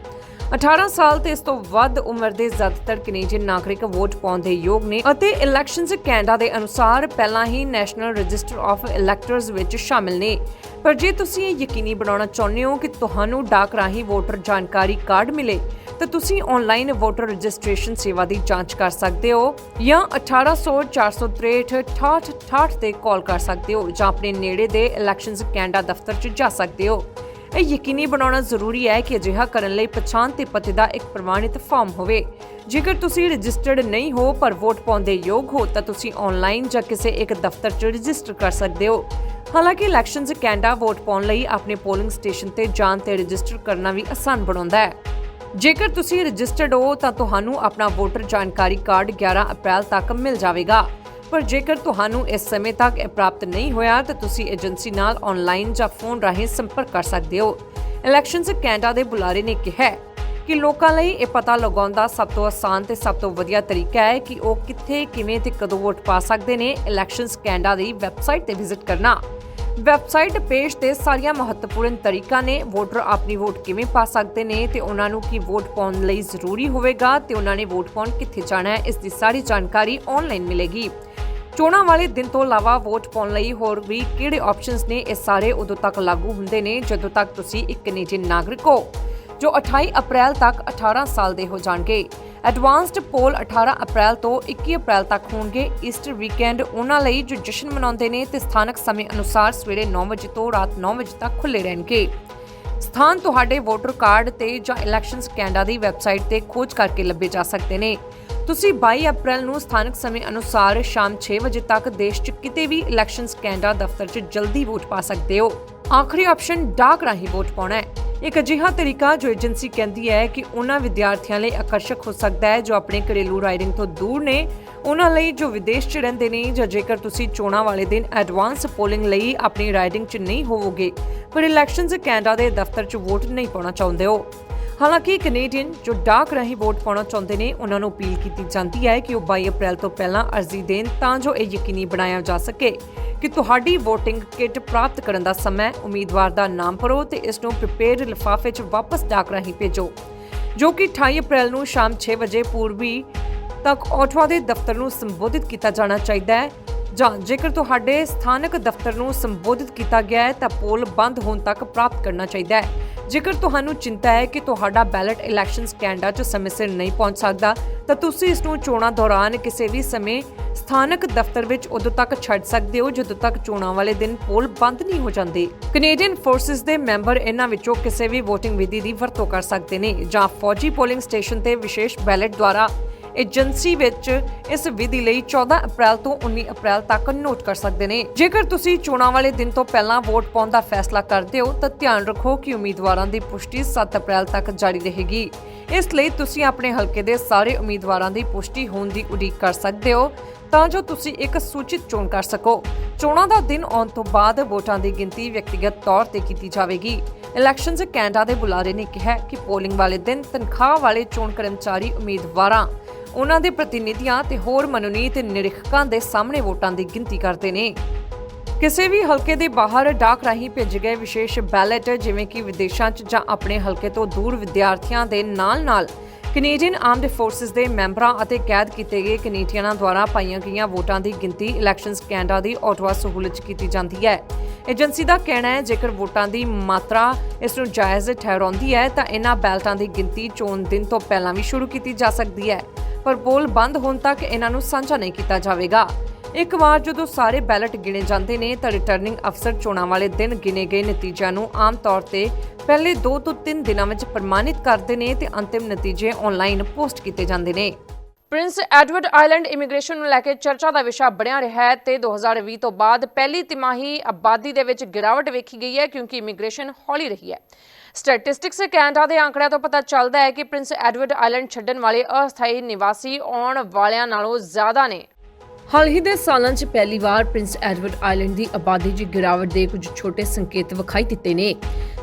18 ਸਾਲ ਤੇ ਇਸ ਤੋਂ ਵੱਧ ਉਮਰ ਦੇ ਜ਼ਿਆਦਾਤਰ ਕੈਨੇਡੀਅਨ ਨਾਗਰਿਕ ਵੋਟ ਪਾਉਣ ਦੇ ਯੋਗ ਨੇ ਅਤੇ ਇਲੈਕਸ਼ਨਜ਼ ਕੈਨੇਡਾ ਦੇ ਅਨੁਸਾਰ ਪਹਿਲਾਂ ਹੀ ਨੈਸ਼ਨਲ ਰਜਿਸਟਰ ਆਫ ਇਲੈਕਟਰਸ ਵਿੱਚ ਸ਼ਾਮਿਲ ਨੇ। ਪਰ ਜੇ ਤੁਸੀਂ ਇਹ ਯਕੀਨੀ ਬਣਾਉਣਾ ਚਾਹੁੰਦੇ ਹੋ ਕਿ ਤੁਹਾਨੂੰ ਡਾਕ ਰਾਹੀਂ ਵੋਟਰ ਜਾਣਕਾਰੀ ਕਾਰਡ ਮਿਲੇ, ਤਾਂ ਤੁਸੀਂ ਆਨਲਾਈਨ ਵੋਟਰ ਰਜਿਸਟ੍ਰੇਸ਼ਨ ਸੇਵਾ ਦੀ ਜਾਂਚ ਕਰ ਸਕਦੇ ਹੋ ਜਾਂ 1800 463 6868 ਤੇ ਕਾਲ ਕਰ ਸਕਦੇ ਹੋ ਜਾਂ ਆਪਣੇ ਨੇੜੇ ਦੇ ਇਲੈਕਸ਼ਨਜ਼ ਕੈਨੇਡਾ ਦਫ਼ਤਰ 'ਚ ਜਾ ਸਕਦੇ ਹੋ। ਇਹ ਯਕੀਨੀ ਬਣਾਉਣਾ ਜ਼ਰੂਰੀ ਹੈ ਕਿ ਅਜਿਹਾ ਕਰਨ ਲਈ ਪਛਾਣ ਤੇ ਪਤੇ ਦਾ ਇੱਕ ਪ੍ਰਮਾਣਿਤ ਫਾਰਮ ਹੋਵੇ। ਜੇਕਰ ਤੁਸੀਂ ਰਜਿਸਟਰਡ ਨਹੀਂ ਹੋ ਪਰ ਵੋਟ ਪਾਉਣ ਦੇ ਯੋਗ ਹੋ, ਤਾਂ ਤੁਸੀਂ ਆਨਲਾਈਨ ਜਾਂ ਕਿਸੇ ਇੱਕ ਦਫ਼ਤਰ 'ਚ ਰਜਿਸਟਰ ਕਰ ਸਕਦੇ ਹੋ। ਹਾਲਾਂਕਿ ਇਲੈਕਸ਼ਨਜ਼ ਕੈਨੇਡਾ ਵੋਟ ਪਾਉਣ ਲਈ ਆਪਣੇ ਪੋਲਿੰਗ ਸਟੇਸ਼ਨ ਤੇ ਜਾਣ ਤੇ ਰਜਿਸਟਰ ਕਰਨਾ ਵੀ ਆਸਾਨ ਬਣਾਉਂਦਾ ਹੈ। ਜੇਕਰ ਤੁਸੀਂ ਰਜਿਸਟਰਡ ਹੋ, ਤਾਂ ਤੁਹਾਨੂੰ ਆਪਣਾ ਵੋਟਰ ਜਾਣਕਾਰੀ ਕਾਰਡ 11 ਅਪ੍ਰੈਲ ਤੱਕ ਮਿਲ ਜਾਵੇਗਾ। ਪਰ ਜੇਕਰ ਤੁਹਾਨੂੰ ਇਸ ਸਮੇਂ ਤੱਕ ਇਹ ਪ੍ਰਾਪਤ ਨਹੀਂ ਹੋਇਆ, ਤਾਂ ਤੁਸੀਂ ਏਜੰਸੀ ਨਾਲ ਆਨਲਾਈਨ ਜਾਂ ਫੋਨ ਰਾਹੀਂ ਸੰਪਰਕ ਕਰ ਸਕਦੇ ਹੋ। ਇਲੈਕਸ਼ਨਜ਼ ਕੈਨੇਡਾ ਦੇ ਬੁਲਾਰੇ ਨੇ ਕਿਹਾ ਕਿ ਲੋਕਾਂ ਲਈ ਇਹ ਪਤਾ ਲਗਾਉਣ ਦਾ ਸਭ ਤੋਂ ਆਸਾਨ ਤੇ ਸਭ ਤੋਂ ਵਧੀਆ ਤਰੀਕਾ ਹੈ ਕਿ ਉਹ ਕਿੱਥੇ, ਕਿਵੇਂ ਤੇ ਕਦੋਂ ਵੋਟ ਪਾ ਸਕਦੇ ਨੇ ਇਲੈਕਸ਼ਨਜ਼ ਕੈਨੇਡਾ ਦੀ ਵੈਬਸਾਈਟ ਤੇ ਵਿਜ਼ਿਟ ਕਰਨਾ। ਵੈਬਸਾਈਟ ਪੇਜ ਤੇ ਸਾਰੀਆਂ ਮਹੱਤਵਪੂਰਨ ਤਰੀਕਾ ਨੇ ਵੋਟਰ ਆਪਣੀ ਵੋਟ ਕਿਵੇਂ ਪਾ ਸਕਦੇ ਨੇ ਤੇ ਉਹਨਾਂ ਨੂੰ ਕੀ ਵੋਟ ਪਾਉਣ ਲਈ ਜ਼ਰੂਰੀ ਹੋਵੇਗਾ ਤੇ ਉਹਨਾਂ ਨੇ ਵੋਟ ਪਾਉਣ ਕਿੱਥੇ ਜਾਣਾ ਹੈ, ਇਸ ਦੀ ਸਾਰੀ ਜਾਣਕਾਰੀ ਆਨਲਾਈਨ ਮਿਲੇਗੀ। ਚੋਣਾਂ ਵਾਲੇ ਦਿਨ ਤੋਂ ਇਲਾਵਾ ਵੋਟ ਪਾਉਣ ਲਈ ਹੋਰ ਵੀ ਕਿਹੜੇ ਆਪਸ਼ਨਸ ਨੇ? ਇਹ ਸਾਰੇ ਉਦੋਂ ਤੱਕ ਲਾਗੂ ਹੁੰਦੇ ਨੇ, ਜਦੋਂ ਤੱਕ ਤੁਸੀਂ ਇੱਕ ਕੈਨੇਡੀਅਨ ਨਾਗਰਿਕ ਹੋ, ਜੋ 28 ਅਪ੍ਰੈਲ ਤੱਕ 18 ਸਾਲ ਦੇ ਹੋ ਜਾਣਗੇ। ਐਡਵਾਂਸਡ ਪੋਲ 18 ਅਪ੍ਰੈਲ ਤੋਂ 21 ਅਪ੍ਰੈਲ ਤੱਕ ਹੋਣਗੇ। ਈਸਟਰ ਵੀਕਐਂਡ ਉਹਨਾਂ ਲਈ ਜੋ ਜਸ਼ਨ ਮਨਾਉਂਦੇ ਨੇ ਤੇ ਸਥਾਨਕ ਸਮੇਂ ਅਨੁਸਾਰ ਸਵੇਰੇ 9 ਵਜੇ ਤੋਂ ਰਾਤ 9 ਵਜੇ ਤੱਕ ਖੁੱਲੇ ਰਹਿਣਗੇ। ਸਥਾਨ ਤੁਹਾਡੇ ਵੋਟਰ ਕਾਰਡ ਤੇ ਜਾਂ ਇਲੈਕਸ਼ਨਸ ਕੈਨੇਡਾ ਦੀ ਵੈਬਸਾਈਟ ਤੇ ਖੋਜ ਕਰਕੇ ਲੱਭੇ ਜਾ ਸਕਦੇ ਨੇ। ਤੁਸੀਂ 22 ਅਪ੍ਰੈਲ ਨੂੰ ਸਥਾਨਕ ਸਮੇਂ ਅਨੁਸਾਰ ਸ਼ਾਮ 6 ਵਜੇ ਤੱਕ ਦੇਸ਼ 'ਚ ਕਿਤੇ ਵੀ ਇਲੈਕਸ਼ਨਸ ਕੈਨੇਡਾ ਦਫ਼ਤਰ 'ਚ ਜਲਦੀ ਵੋਟ ਪਾ ਸਕਦੇ ਹੋ। ਆਖਰੀ ਆਪਸ਼ਨ ਡਾਕ ਰਾਹੀਂ ਵੋਟ ਪਾਉਣਾ ਹੈ। ਇੱਕ ਅਜਿਹਾ ਤਰੀਕਾ ਜੋ ਏਜੰਸੀ ਕਹਿੰਦੀ ਹੈ ਕਿ ਉਹਨਾਂ ਵਿਦਿਆਰਥੀਆਂ ਲਈ ਆਕਰਸ਼ਕ ਹੋ ਸਕਦਾ ਹੈ ਜੋ ਆਪਣੇ ਘਰੇਲੂ ਰਾਈਡਿੰਗ ਤੋਂ ਦੂਰ ਨੇ। ਉਹਨਾਂ ਲਈ ਜੋ ਵਿਦੇਸ਼ 'ਚ ਰਹਿੰਦੇ ਨੇ ਜਾਂ ਜੇਕਰ ਤੁਸੀਂ ਚੋਣਾਂ ਵਾਲੇ ਦਿਨ ਐਡਵਾਂਸ ਪੋਲਿੰਗ ਲਈ ਆਪਣੀ ਰਾਈਡਿੰਗ 'ਚ ਨਹੀਂ ਹੋਵੋਗੇ, ਪਰ ਇਲੈਕਸ਼ਨਸ ਕੈਨੇਡਾ ਦੇ ਦਫ਼ਤਰ 'ਚ ਵੋਟ ਨਹੀਂ ਪਾਉਣਾ ਚਾਹੁੰਦੇ ਹੋ। ਹਾਲਾਂਕਿ ਕੈਨੇਡੀਅਨ ਜੋ ਡਾਕ ਰਾਹੀਂ ਵੋਟ ਪਾਉਣਾ ਚਾਹੁੰਦੇ ਨੇ, ਉਹਨਾਂ ਨੂੰ ਅਪੀਲ ਕੀਤੀ ਜਾਂਦੀ ਹੈ ਕਿ ਉਹ 22 ਅਪ੍ਰੈਲ ਤੋਂ ਪਹਿਲਾਂ ਅਰਜ਼ੀ ਦੇਣ ਤਾਂ ਜੋ ਇਹ ਯਕੀਨੀ ਬਣਾਇਆ ਜਾ ਸਕੇ ਕਿ ਤੁਹਾਡੀ VOTING ਕਿੱਟ ਪ੍ਰਾਪਤ ਕਰਨ ਦਾ ਸਮਾਂ ਉਮੀਦਵਾਰ ਦਾ ਨਾਮ ਭਰੋ ਤੇ ਇਸ ਨੂੰ ਪ੍ਰੀਪੇਅਰਡ ਲਿਫਾਫੇ 'ਚ ਵਾਪਸ ਡਾਕ ਰਾਹੀਂ ਭੇਜੋ, ਜੋ ਕਿ 28 ਅਪ੍ਰੈਲ ਨੂੰ ਸ਼ਾਮ 6 ਵਜੇ ਪੂਰਬੀ ਤੱਕ ਆਟਵਾ ਦੇ ਦਫ਼ਤਰ ਨੂੰ ਸੰਬੋਧਿਤ ਕੀਤਾ ਜਾਣਾ ਚਾਹੀਦਾ ਹੈ। ਜਾਂ ਜੇਕਰ ਤੁਹਾਡੇ ਸਥਾਨਕ ਦਫ਼ਤਰ ਨੂੰ ਸੰਬੋਧਿਤ ਕੀਤਾ ਗਿਆ ਹੈ, ਤਾਂ ਪੋਲ ਬੰਦ ਹੋਣ ਤੱਕ ਪ੍ਰਾਪਤ ਕਰਨਾ ਚਾਹੀਦਾ ਹੈ। ਜੇਕਰ ਤੁਹਾਨੂੰ ਚਿੰਤਾ ਹੈ ਕਿ ਤੁਹਾਡਾ ਬੈਲਟ ਇਲੈਕਸ਼ਨਸ ਕੈਨੇਡਾ 'ਚ ਸਮੇਂ ਸਿਰ ਨਹੀਂ ਪਹੁੰਚ ਸਕਦਾ, ਤਾਂ ਤੁਸੀਂ ਇਸ ਨੂੰ ਚੋਣਾਂ ਦੌਰਾਨ ਕਿਸੇ ਵੀ ਸਮੇਂ ਸਥਾਨਕ ਦਫ਼ਤਰ ਵਿੱਚ ਉਦੋਂ ਤੱਕ ਛੱਡ ਸਕਦੇ ਹੋ, ਜਦੋਂ ਤੱਕ ਚੋਣਾਂ ਵਾਲੇ ਦਿਨ ਪੋਲ ਬੰਦ ਨਹੀਂ ਹੋ ਜਾਂਦੇ। ਕੈਨੇਡੀਅਨ ਫੋਰਸਿਸ ਦੇ ਮੈਂਬਰ ਇਹਨਾਂ ਵਿੱਚੋਂ ਕਿਸੇ ਵੀ VOTING ਵਿਧੀ ਦੀ ਵਰਤੋਂ ਕਰ ਸਕਦੇ ਨੇ ਜਾਂ ਫੌਜੀ ਪੋਲਿੰਗ ਸਟੇਸ਼ਨ ਤੇ ਵਿਸ਼ੇਸ਼ ਬੈਲਟ ਦੁਆਰਾ ਏਜੰਸੀ ਵਿੱਚ ਇਸ ਵਿਧੀ ਲਈ 14 ਅਪ੍ਰੈਲ ਤੋਂ 19 ਅਪ੍ਰੈਲ ਤੱਕ ਨੋਟ ਕਰ ਸਕਦੇ ਨੇ। ਜੇਕਰ ਤੁਸੀਂ ਚੋਣਾਂ ਵਾਲੇ ਦਿਨ ਤੋਂ ਪਹਿਲਾਂ ਵੋਟ ਪਾਉਣ ਦਾ ਫੈਸਲਾ ਕਰਦੇ ਹੋ, ਤਾਂ ਧਿਆਨ ਰੱਖੋ ਕਿ ਉਮੀਦਵਾਰਾਂ ਦੀ ਪੁਸ਼ਟੀ 7 ਅਪ੍ਰੈਲ ਤੱਕ ਜਾਰੀ ਰਹੇਗੀ। ਇਸ ਲਈ ਤੁਸੀਂ ਆਪਣੇ ਹਲਕੇ ਦੇ ਸਾਰੇ ਉਮੀਦਵਾਰਾਂ ਦੀ ਪੁਸ਼ਟੀ ਹੋਣ ਦੀ ਉਡੀਕ ਕਰ ਸਕਦੇ ਹੋ, ਤਾਂ ਜੋ ਤੁਸੀਂ ਇੱਕ ਸੂਚਿਤ ਚੋਣ ਕਰ ਸਕੋ। ਚੋਣਾਂ ਦਾ ਦਿਨ ਆਉਣ ਤੋਂ ਬਾਅਦ ਵੋਟਾਂ ਦੀ ਗਿਣਤੀ ਵਿਅਕਤੀਗਤ ਤੌਰ ਤੇ ਕੀਤੀ ਜਾਵੇਗੀ। ਇਲੈਕਸ਼ਨਜ਼ ਕੈਨੇਡਾ ਦੇ ਬੁਲਾਰੇ ਨੇ ਕਿਹਾ ਕਿ ਪੋਲਿੰਗ ਵਾਲੇ ਦਿਨ ਤਨਖਾਹ ਵਾਲੇ ਚੋਣ ਕਰਮਚਾਰੀ ਉਮੀਦਵਾਰਾਂ ਉਹਨਾਂ ਦੇ ਪ੍ਰਤੀਨਿਧੀਆਂ ਤੇ ਹੋਰ ਮਨੋਨੀਤ ਨਿਰੀਖਕਾਂ ਦੇ ਸਾਹਮਣੇ ਵੋਟਾਂ ਦੀ ਗਿਣਤੀ ਕਰਦੇ ਨੇ। ਕਿਸੇ ਵੀ ਹਲਕੇ ਦੇ ਬਾਹਰ ਡਾਕ ਰਾਹੀਂ ਭੇਜੇ ਗਏ ਵਿਸ਼ੇਸ਼ ਬੈਲਟ ਜਿਵੇਂ ਕਿ ਵਿਦੇਸ਼ਾਂ 'ਚ ਜਾਂ ਆਪਣੇ ਹਲਕੇ ਤੋਂ ਦੂਰ ਵਿਦਿਆਰਥੀਆਂ ਦੇ ਨਾਲ-ਨਾਲ ਕੈਨੇਡੀਅਨ ਆਰਮਡ ਫੋਰਸਿਸ ਦੇ ਮੈਂਬਰਾਂ ਅਤੇ ਕੈਦ ਕੀਤੇ ਗਏ ਕੈਨੇਡੀਅਨਾਂ ਦੁਆਰਾ ਪਾਈਆਂ ਗਈਆਂ ਵੋਟਾਂ ਦੀ ਗਿਣਤੀ ਇਲੈਕਸ਼ਨਸ ਕੈਨੇਡਾ ਦੀ ਆਟਵਾ ਸਹੂਲਤ 'ਚ ਕੀਤੀ ਜਾਂਦੀ ਹੈ। ਏਜੰਸੀ ਦਾ ਕਹਿਣਾ ਹੈ, ਜੇਕਰ ਵੋਟਾਂ ਦੀ ਮਾਤਰਾ ਇਸ ਨੂੰ ਜਾਇਜ਼ ਠਹਿਰਾਉਂਦੀ ਹੈ, ਤਾਂ ਇਹਨਾਂ ਬੈਲਟਾਂ ਦੀ ਗਿਣਤੀ ਚੋਣ ਦਿਨ ਤੋਂ ਪਹਿਲਾਂ ਵੀ ਸ਼ੁਰੂ ਕੀਤੀ ਜਾ ਸਕਦੀ ਹੈ। ਪਰ ਪੋਲ ਬੰਦ ਹੋਣ ਤੱਕ ਇਹਨਾਂ ਨੂੰ ਸਾਂਝਾ ਨਹੀਂ ਕੀਤਾ ਜਾਵੇਗਾ। ਇੱਕ ਵਾਰ ਜਦੋਂ ਸਾਰੇ ਬੈਲਟ ਗਿਣੇ ਜਾਂਦੇ ਨੇ, ਤਾਂ ਰਿਟਰਨਿੰਗ ਅਫਸਰ ਚੋਣਾਂ ਵਾਲੇ ਦਿਨ ਗਿਣੇ ਗਏ ਨਤੀਜਿਆਂ ਨੂੰ ਆਮ ਤੌਰ ਤੇ ਪਹਿਲੇ 2 ਤੋਂ 3 ਦਿਨਾਂ ਵਿੱਚ ਪ੍ਰਮਾਣਿਤ ਕਰਦੇ ਨੇ ਤੇ ਅੰਤਿਮ ਨਤੀਜੇ ਆਨਲਾਈਨ ਪੋਸਟ ਕੀਤੇ ਜਾਂਦੇ ਨੇ। ਪ੍ਰਿੰਸ ਐਡਵਰਡ ਆਈਲੈਂਡ ਇਮੀਗ੍ਰੇਸ਼ਨ ਨੂੰ ਲੈ ਕੇ ਚਰਚਾ ਦਾ ਵਿਸ਼ਾ ਬਣਿਆ ਰਿਹਾ ਹੈ ਤੇ 2020 ਤੋਂ ਬਾਅਦ ਪਹਿਲੀ ਤਿਮਾਹੀ ਆਬਾਦੀ ਦੇ ਵਿੱਚ ਗਿਰਾਵਟ ਵੇਖੀ ਗਈ ਹੈ ਕਿਉਂਕਿ ਇਮੀਗ੍ਰੇਸ਼ਨ ਹੌਲੀ ਰਹੀ ਹੈ। ਸਟੈਟਿਸਟਿਕਸ ਕੈਨੇਡਾ ਦੇ ਅੰਕੜਿਆਂ ਤੋਂ ਪਤਾ ਚੱਲਦਾ ਹੈ ਕਿ ਪ੍ਰਿੰਸ ਐਡਵਰਡ ਆਈਲੈਂਡ ਛੱਡਣ ਵਾਲੇ ਅਸਥਾਈ ਨਿਵਾਸੀ ਆਉਣ ਵਾਲਿਆਂ ਨਾਲੋਂ ਜ਼ਿਆਦਾ ਨੇ। ਹਾਲ ਹੀ ਦੇ ਸਾਲਾਂ 'ਚ ਪਹਿਲੀ ਵਾਰ ਪ੍ਰਿੰਸ ਐਡਵਰਡ ਆਈਲੈਂਡ ਦੀ ਆਬਾਦੀ 'ਚ ਗਿਰਾਵਟ ਦੇ ਕੁਝ ਛੋਟੇ ਸੰਕੇਤ ਵਿਖਾਈ ਦਿੱਤੇ ਨੇ।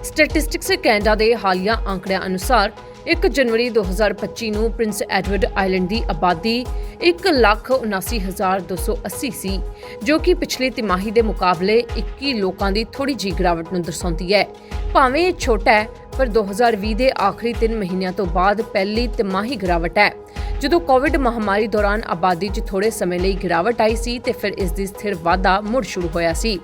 ਸਟੈਟਿਸਟਿਕਸ ਕੈਨੇਡਾ ਦੇ ਹਾਲੀਆ ਅੰਕੜਿਆਂ ਅਨੁਸਾਰ 1 ਜਨਵਰੀ 2025 ਨੂੰ ਪ੍ਰਿੰਸ ਐਡਵਰਡ ਆਈਲੈਂਡ ਦੀ ਆਬਾਦੀ 179280 ਸੀ ਜੋ ਕਿ ਪਿਛਲੀ ਤਿਮਾਹੀ ਦੇ ਮੁਕਾਬਲੇ 21 ਲੋਕਾਂ ਦੀ ਥੋੜੀ ਜਿਹੀ ਗਿਰਾਵਟ ਨੂੰ ਦਰਸਾਉਂਦੀ ਹੈ। ਭਾਵੇਂ ਇਹ ਛੋਟਾ ਹੈ, ਪਰ 2020 ਦੇ ਆਖਰੀ 3 ਮਹੀਨਿਆਂ ਤੋਂ ਬਾਅਦ ਪਹਿਲੀ ਤਿਮਾਹੀ ਗਿਰਾਵਟ ਹੈ। ਜਦੋਂ ਕੋਵਿਡ ਮਹਾਮਾਰੀ ਦੌਰਾਨ ਆਬਾਦੀ 'ਚ ਥੋੜੇ ਸਮੇਂ ਲਈ ਗਿਰਾਵਟ ਆਈ ਸੀ ਤੇ ਫਿਰ ਇਸ ਦੀ ਸਥਿਰ ਵਾਧਾ ਮੁੜ ਸ਼ੁਰੂ ਹੋਇਆ ਸੀ।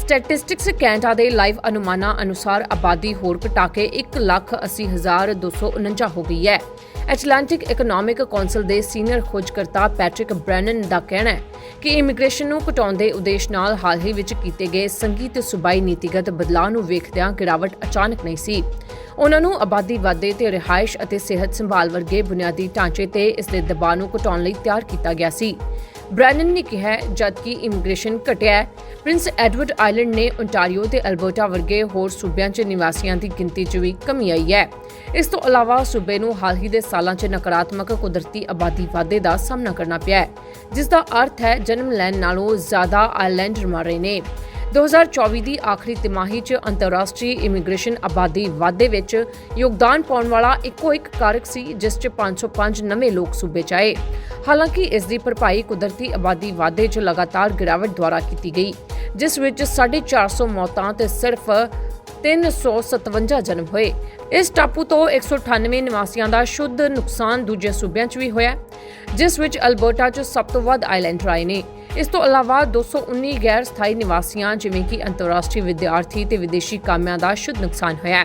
ਸਟੈਟਿਸਟਿਕਸ ਕੈਨੇਡਾ ਦੇ ਲਾਈਵ ਅਨੁਮਾਨਾਂ ਅਨੁਸਾਰ ਆਬਾਦੀ ਹੋਰ ਘਟਾ ਕੇ 180249 ਹੋ ਗਈ ਹੈ। ਐਟਲਾਂਟਿਕ ਇਕਨੋਮਿਕ ਕੌਂਸਲ ਦੇ ਸੀਨੀਅਰ ਖੋਜਕਰਤਾ ਪੈਟ੍ਰਿਕ ਬ੍ਰੈਨਨ ਦਾ ਕਹਿਣਾ ਹੈ ਕਿ ਇਮੀਗ੍ਰੇਸ਼ਨ ਨੂੰ ਘਟਾਉਣ ਦੇ ਉਦੇਸ਼ ਨਾਲ ਹਾਲ ਹੀ ਵਿੱਚ ਕੀਤੇ ਗਏ ਸੰਘੀ ਤੇ ਸੂਬਾਈ ਨੀਤੀਗਤ ਬਦਲਾਅ ਨੂੰ ਵੇਖਦਿਆਂ ਗਿਰਾਵਟ ਅਚਾਨਕ ਨਹੀਂ ਸੀ। ਉਹਨਾਂ ਨੂੰ ਆਬਾਦੀ ਵਾਧੇ ਤੇ ਰਿਹਾਇਸ਼ ਅਤੇ ਸਿਹਤ ਸੰਭਾਲ ਵਰਗੇ ਬੁਨਿਆਦੀ ਢਾਂਚੇ ਤੇ ਇਸ ਦੇ ਦਬਾਅ ਨੂੰ ਘਟਾਉਣ ਲਈ ਤਿਆਰ ਕੀਤਾ ਗਿਆ ਸੀ। ਬ੍ਰੈਨਨ ਨੇ ਕਿਹਾ ਜਦਕਿ ਇਮੀਗ੍ਰੇਸ਼ਨ ਘਟਿਆ ਪ੍ਰਿੰਸ ਐਡਵਰਡ ਆਈਲੈਂਡ ਨੇ ਓਨਟਾਰੀਓ ਤੇ ਅਲਬਰਟਾ ਵਰਗੇ ਹੋਰ ਸੂਬਿਆਂ 'ਚ ਨਿਵਾਸੀਆਂ ਦੀ ਗਿਣਤੀ 'ਚ ਵੀ ਕਮੀ ਆਈ ਹੈ। ਇਸ ਤੋਂ ਇਲਾਵਾ ਸੂਬੇ ਨੂੰ ਹਾਲ ਹੀ ਦੇ ਸਾਲਾਂ 'ਚ ਨਕਾਰਾਤਮਕ ਕੁਦਰਤੀ ਆਬਾਦੀ ਵਾਧੇ ਦਾ ਸਾਹਮਣਾ ਕਰਨਾ ਪਿਆ ਹੈ, ਜਿਸ ਦਾ ਅਰਥ ਹੈ ਜਨਮ ਲੈਣ ਨਾਲੋਂ ਜ਼ਿਆਦਾ ਆਈਲੈਂਡਰ ਮਰ ਰਹੇ ਨੇ। 2024 ਦੀ ਆਖਰੀ ਤਿਮਾਹੀ 'ਚ ਅੰਤਰਰਾਸ਼ਟਰੀ ਇਮੀਗ੍ਰੇਸ਼ਨ ਆਬਾਦੀ ਵਾਧੇ ਵਿੱਚ ਯੋਗਦਾਨ ਪਾਉਣ ਵਾਲਾ ਇੱਕੋ ਇੱਕ ਕਾਰਕ ਸੀ, ਜਿਸ 'ਚ 505 ਨਵੇਂ ਲੋਕ ਸੂਬੇ 'ਚ ਆਏ। ਹਾਲਾਂਕਿ ਇਸ ਦੀ ਭਰਪਾਈ ਕੁਦਰਤੀ ਆਬਾਦੀ ਵਾਧੇ 'ਚ ਲਗਾਤਾਰ ਗਿਰਾਵਟ ਦੁਆਰਾ ਕੀਤੀ ਗਈ, ਜਿਸ ਵਿੱਚ 450 ਮੌਤਾਂ ਤੇ ਸਿਰਫ 357 ਜਨਮ ਹੋਏ। ਇਸ ਟਾਪੂ ਤੋਂ 198 ਨਿਵਾਸੀਆਂ ਦਾ ਸ਼ੁੱਧ ਨੁਕਸਾਨ ਦੂਜੇ ਸੂਬਿਆਂ 'ਚ ਵੀ ਹੋਇਆ, ਜਿਸ ਵਿੱਚ ਅਲਬਰਟਾ 'ਚ ਸਭ ਤੋਂ ਵੱਧ ਆਈਲੈਂਡਰ ਆਏ ਨੇ। ਇਸ ਤੋਂ ਇਲਾਵਾ 219 ਗੈਰ ਸਥਾਈ ਨਿਵਾਸੀਆਂ, ਜਿਵੇਂ ਕਿ ਅੰਤਰਰਾਸ਼ਟਰੀ ਵਿਦਿਆਰਥੀ ਤੇ ਵਿਦੇਸ਼ੀ ਕਾਮਿਆਂ ਦਾ ਸ਼ੁੱਧ ਨੁਕਸਾਨ ਹੋਇਆ ਹੈ।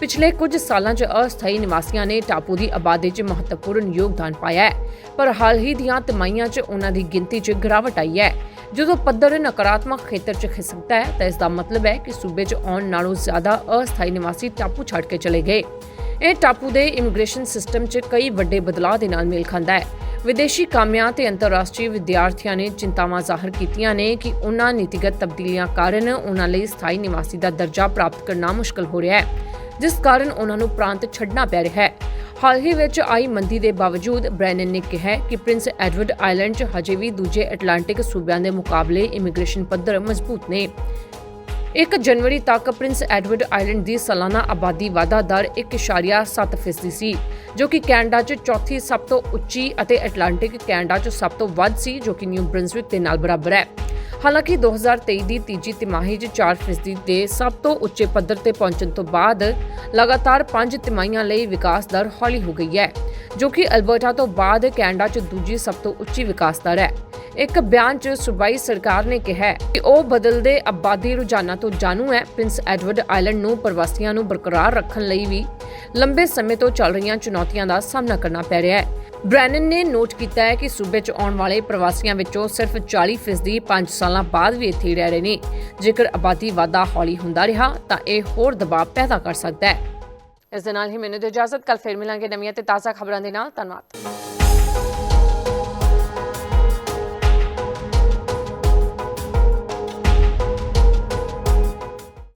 ਪਿਛਲੇ ਕੁਝ ਸਾਲਾਂ 'ਚ ਅਸਥਾਈ ਨਿਵਾਸੀਆਂ ਨੇ ਟਾਪੂ ਦੀ ਆਬਾਦੀ 'ਚ ਮਹੱਤਵਪੂਰਨ ਯੋਗਦਾਨ ਪਾਇਆ ਹੈ, ਪਰ ਹਾਲ ਹੀ ਦੀਆਂ ਤਿਮਾਹੀਆਂ 'ਚ ਉਹਨਾਂ ਦੀ ਗਿਣਤੀ 'ਚ ਗਿਰਾਵਟ ਆਈ ਹੈ। ਜਦੋਂ ਪੱਧਰ ਨਕਾਰਾਤਮਕ ਖੇਤਰ 'ਚ ਖਿਸਕਦਾ ਹੈ, ਤਾਂ ਇਸ ਦਾ ਮਤਲਬ ਹੈ ਕਿ ਸੂਬੇ 'ਚ ਆਉਣ ਨਾਲੋਂ ਜ਼ਿਆਦਾ ਅਸਥਾਈ ਨਿਵਾਸੀ ਟਾਪੂ ਛੱਡ ਕੇ ਚਲੇ ਗਏ। ਇਹ ਟਾਪੂ ਦੇ ਇਮੀਗ੍ਰੇਸ਼ਨ ਸਿਸਟਮ 'ਚ ਕਈ ਵੱਡੇ ਬਦਲਾਅ ਦੇ ਨਾਲ ਮੇਲ ਖਾਂਦਾ ਹੈ। ਵਿਦੇਸ਼ੀ ਕਾਮਿਆਂ ਤੇ ਅੰਤਰਰਾਸ਼ਟਰੀ ਵਿਦਿਆਰਥੀਆਂ ਨੇ ਚਿੰਤਾਵਾਂ ਜ਼ਾਹਰ ਕੀਤੀਆਂ ਨੇ ਕਿ ਉਹਨਾਂ ਨੀਤੀਗਤ ਤਬਦੀਲੀਆਂ ਕਾਰਨ ਉਹਨਾਂ ਲਈ ਸਥਾਈ ਨਿਵਾਸੀ ਦਾ ਦਰਜਾ ਪ੍ਰਾਪਤ ਕਰਨਾ ਮੁਸ਼ਕਲ ਹੋ ਰਿਹਾ ਹੈ, ਜਿਸ ਕਾਰਨ ਉਹਨਾਂ ਨੂੰ ਪ੍ਰਾਂਤ ਛੱਡਣਾ ਪੈ ਰਿਹਾ ਹੈ। ਹਾਲ ਹੀ ਵਿੱਚ ਆਈ ਮੰਦੀ ਦੇ ਬਾਵਜੂਦ ਬ੍ਰੈਨਨ ਨੇ ਕਿਹਾ ਕਿ ਪ੍ਰਿੰਸ ਐਡਵਰਡ ਆਈਲੈਂਡ 'ਚ ਹਜੇ ਵੀ ਦੂਜੇ ਐਟਲਾਂਟਿਕ ਸੂਬਿਆਂ ਦੇ ਮੁਕਾਬਲੇ ਇਮੀਗ੍ਰੇਸ਼ਨ ਪੱਧਰ ਮਜ਼ਬੂਤ ਨੇ। 1 ਜਨਵਰੀ ਤੱਕ ਪ੍ਰਿੰਸ ਐਡਵਰਡ ਆਈਲੈਂਡ ਦੀ ਸਾਲਾਨਾ ਆਬਾਦੀ ਵਾਧਾ ਦਰ 1.7% ਫੀਸਦੀ ਸੀ, ਜੋ ਕਿ ਕੈਨੇਡਾ 'ਚ ਚੌਥੀ ਸਭ ਤੋਂ ਉੱਚੀ ਅਤੇ ਐਟਲਾਂਟਿਕ ਕੈਨੇਡਾ 'ਚ ਸਭ ਤੋਂ ਵੱਧ ਸੀ, ਜੋ ਕਿ ਨਿਊ ਬ੍ਰਿੰਸਵਿਕ ਦੇ ਨਾਲ ਬਰਾਬਰ ਹੈ। ਹਾਲਾਂਕਿ 2023 ਦੀ ਤੀਜੀ ਤਿਮਾਹੀ 'ਚ 4% ਦੇ ਸਭ ਤੋਂ ਉੱਚੇ ਪੱਧਰ ਤੇ ਪਹੁੰਚਣ ਤੋਂ ਬਾਅਦ ਲਗਾਤਾਰ 5 ਤਿਮਾਹੀਆਂ ਲਈ ਵਿਕਾਸ ਦਰ ਹੌਲੀ ਹੋ ਗਈ ਹੈ, ਜੋ ਕਿ ਅਲਬਰਟਾ ਤੋਂ ਬਾਅਦ ਕੈਨੇਡਾ 'ਚ ਦੂਜੀ ਸਭ ਤੋਂ ਉੱਚੀ ਵਿਕਾਸ ਦਰ ਹੈ। ਇੱਕ ਬਿਆਨ 'ਚ ਸੂਬਾਈ ਸਰਕਾਰ ਨੇ ਕਿਹਾ ਕਿ ਉਹ ਬਦਲਦੇ ਆਬਾਦੀ ਰੁਝਾਨਾਂ ਤੋਂ ਜਾਣੂ ਹੈ। ਪ੍ਰਿੰਸ ਐਡਵਰਡ ਆਈਲੈਂਡ ਨੂੰ ਪ੍ਰਵਾਸੀਆਂ ਨੂੰ ਬਰਕਰਾਰ ਰੱਖਣ ਲਈ ਵੀ ਲੰਬੇ ਸਮੇਂ ਤੋਂ ਚੱਲ ਰਹੀਆਂ ਚੁਣੌਤੀਆਂ ਦਾ ਸਾਹਮਣਾ ਕਰਨਾ ਪੈ ਰਿਹਾ ਹੈ। ਬ੍ਰੈਨਨ ਨੇ ਨੋਟ ਕੀਤਾ ਹੈ ਕਿ ਸੂਬੇ 'ਚ ਆਉਣ ਵਾਲੇ ਪ੍ਰਵਾਸੀਆਂ ਵਿੱਚੋਂ ਸਿਰਫ 40% 5 ਸਾਲਾਂ ਬਾਅਦ ਵੀ ਇੱਥੇ ਰਹਿ ਰਹੇ ਨੇ। ਜੇਕਰ ਆਬਾਦੀ ਵਾਧਾ ਹੌਲੀ ਹੁੰਦਾ ਰਿਹਾ ਤਾਂ ਇਹ ਹੋਰ ਦਬਾਅ ਪੈਦਾ ਕਰ ਸਕਦਾ ਹੈ। ਇਸ ਦੇ ਨਾਲ ਹੀ ਮੈਨੂੰ ਇਜਾਜ਼ਤ। ਕੱਲ ਫੇਰ ਮਿਲਾਂਗੇ ਨਵੀਆਂ ਤੇ ਤਾਜ਼ਾ ਖਬਰਾਂ ਦੇ ਨਾਲ। ਧੰਨਵਾਦ।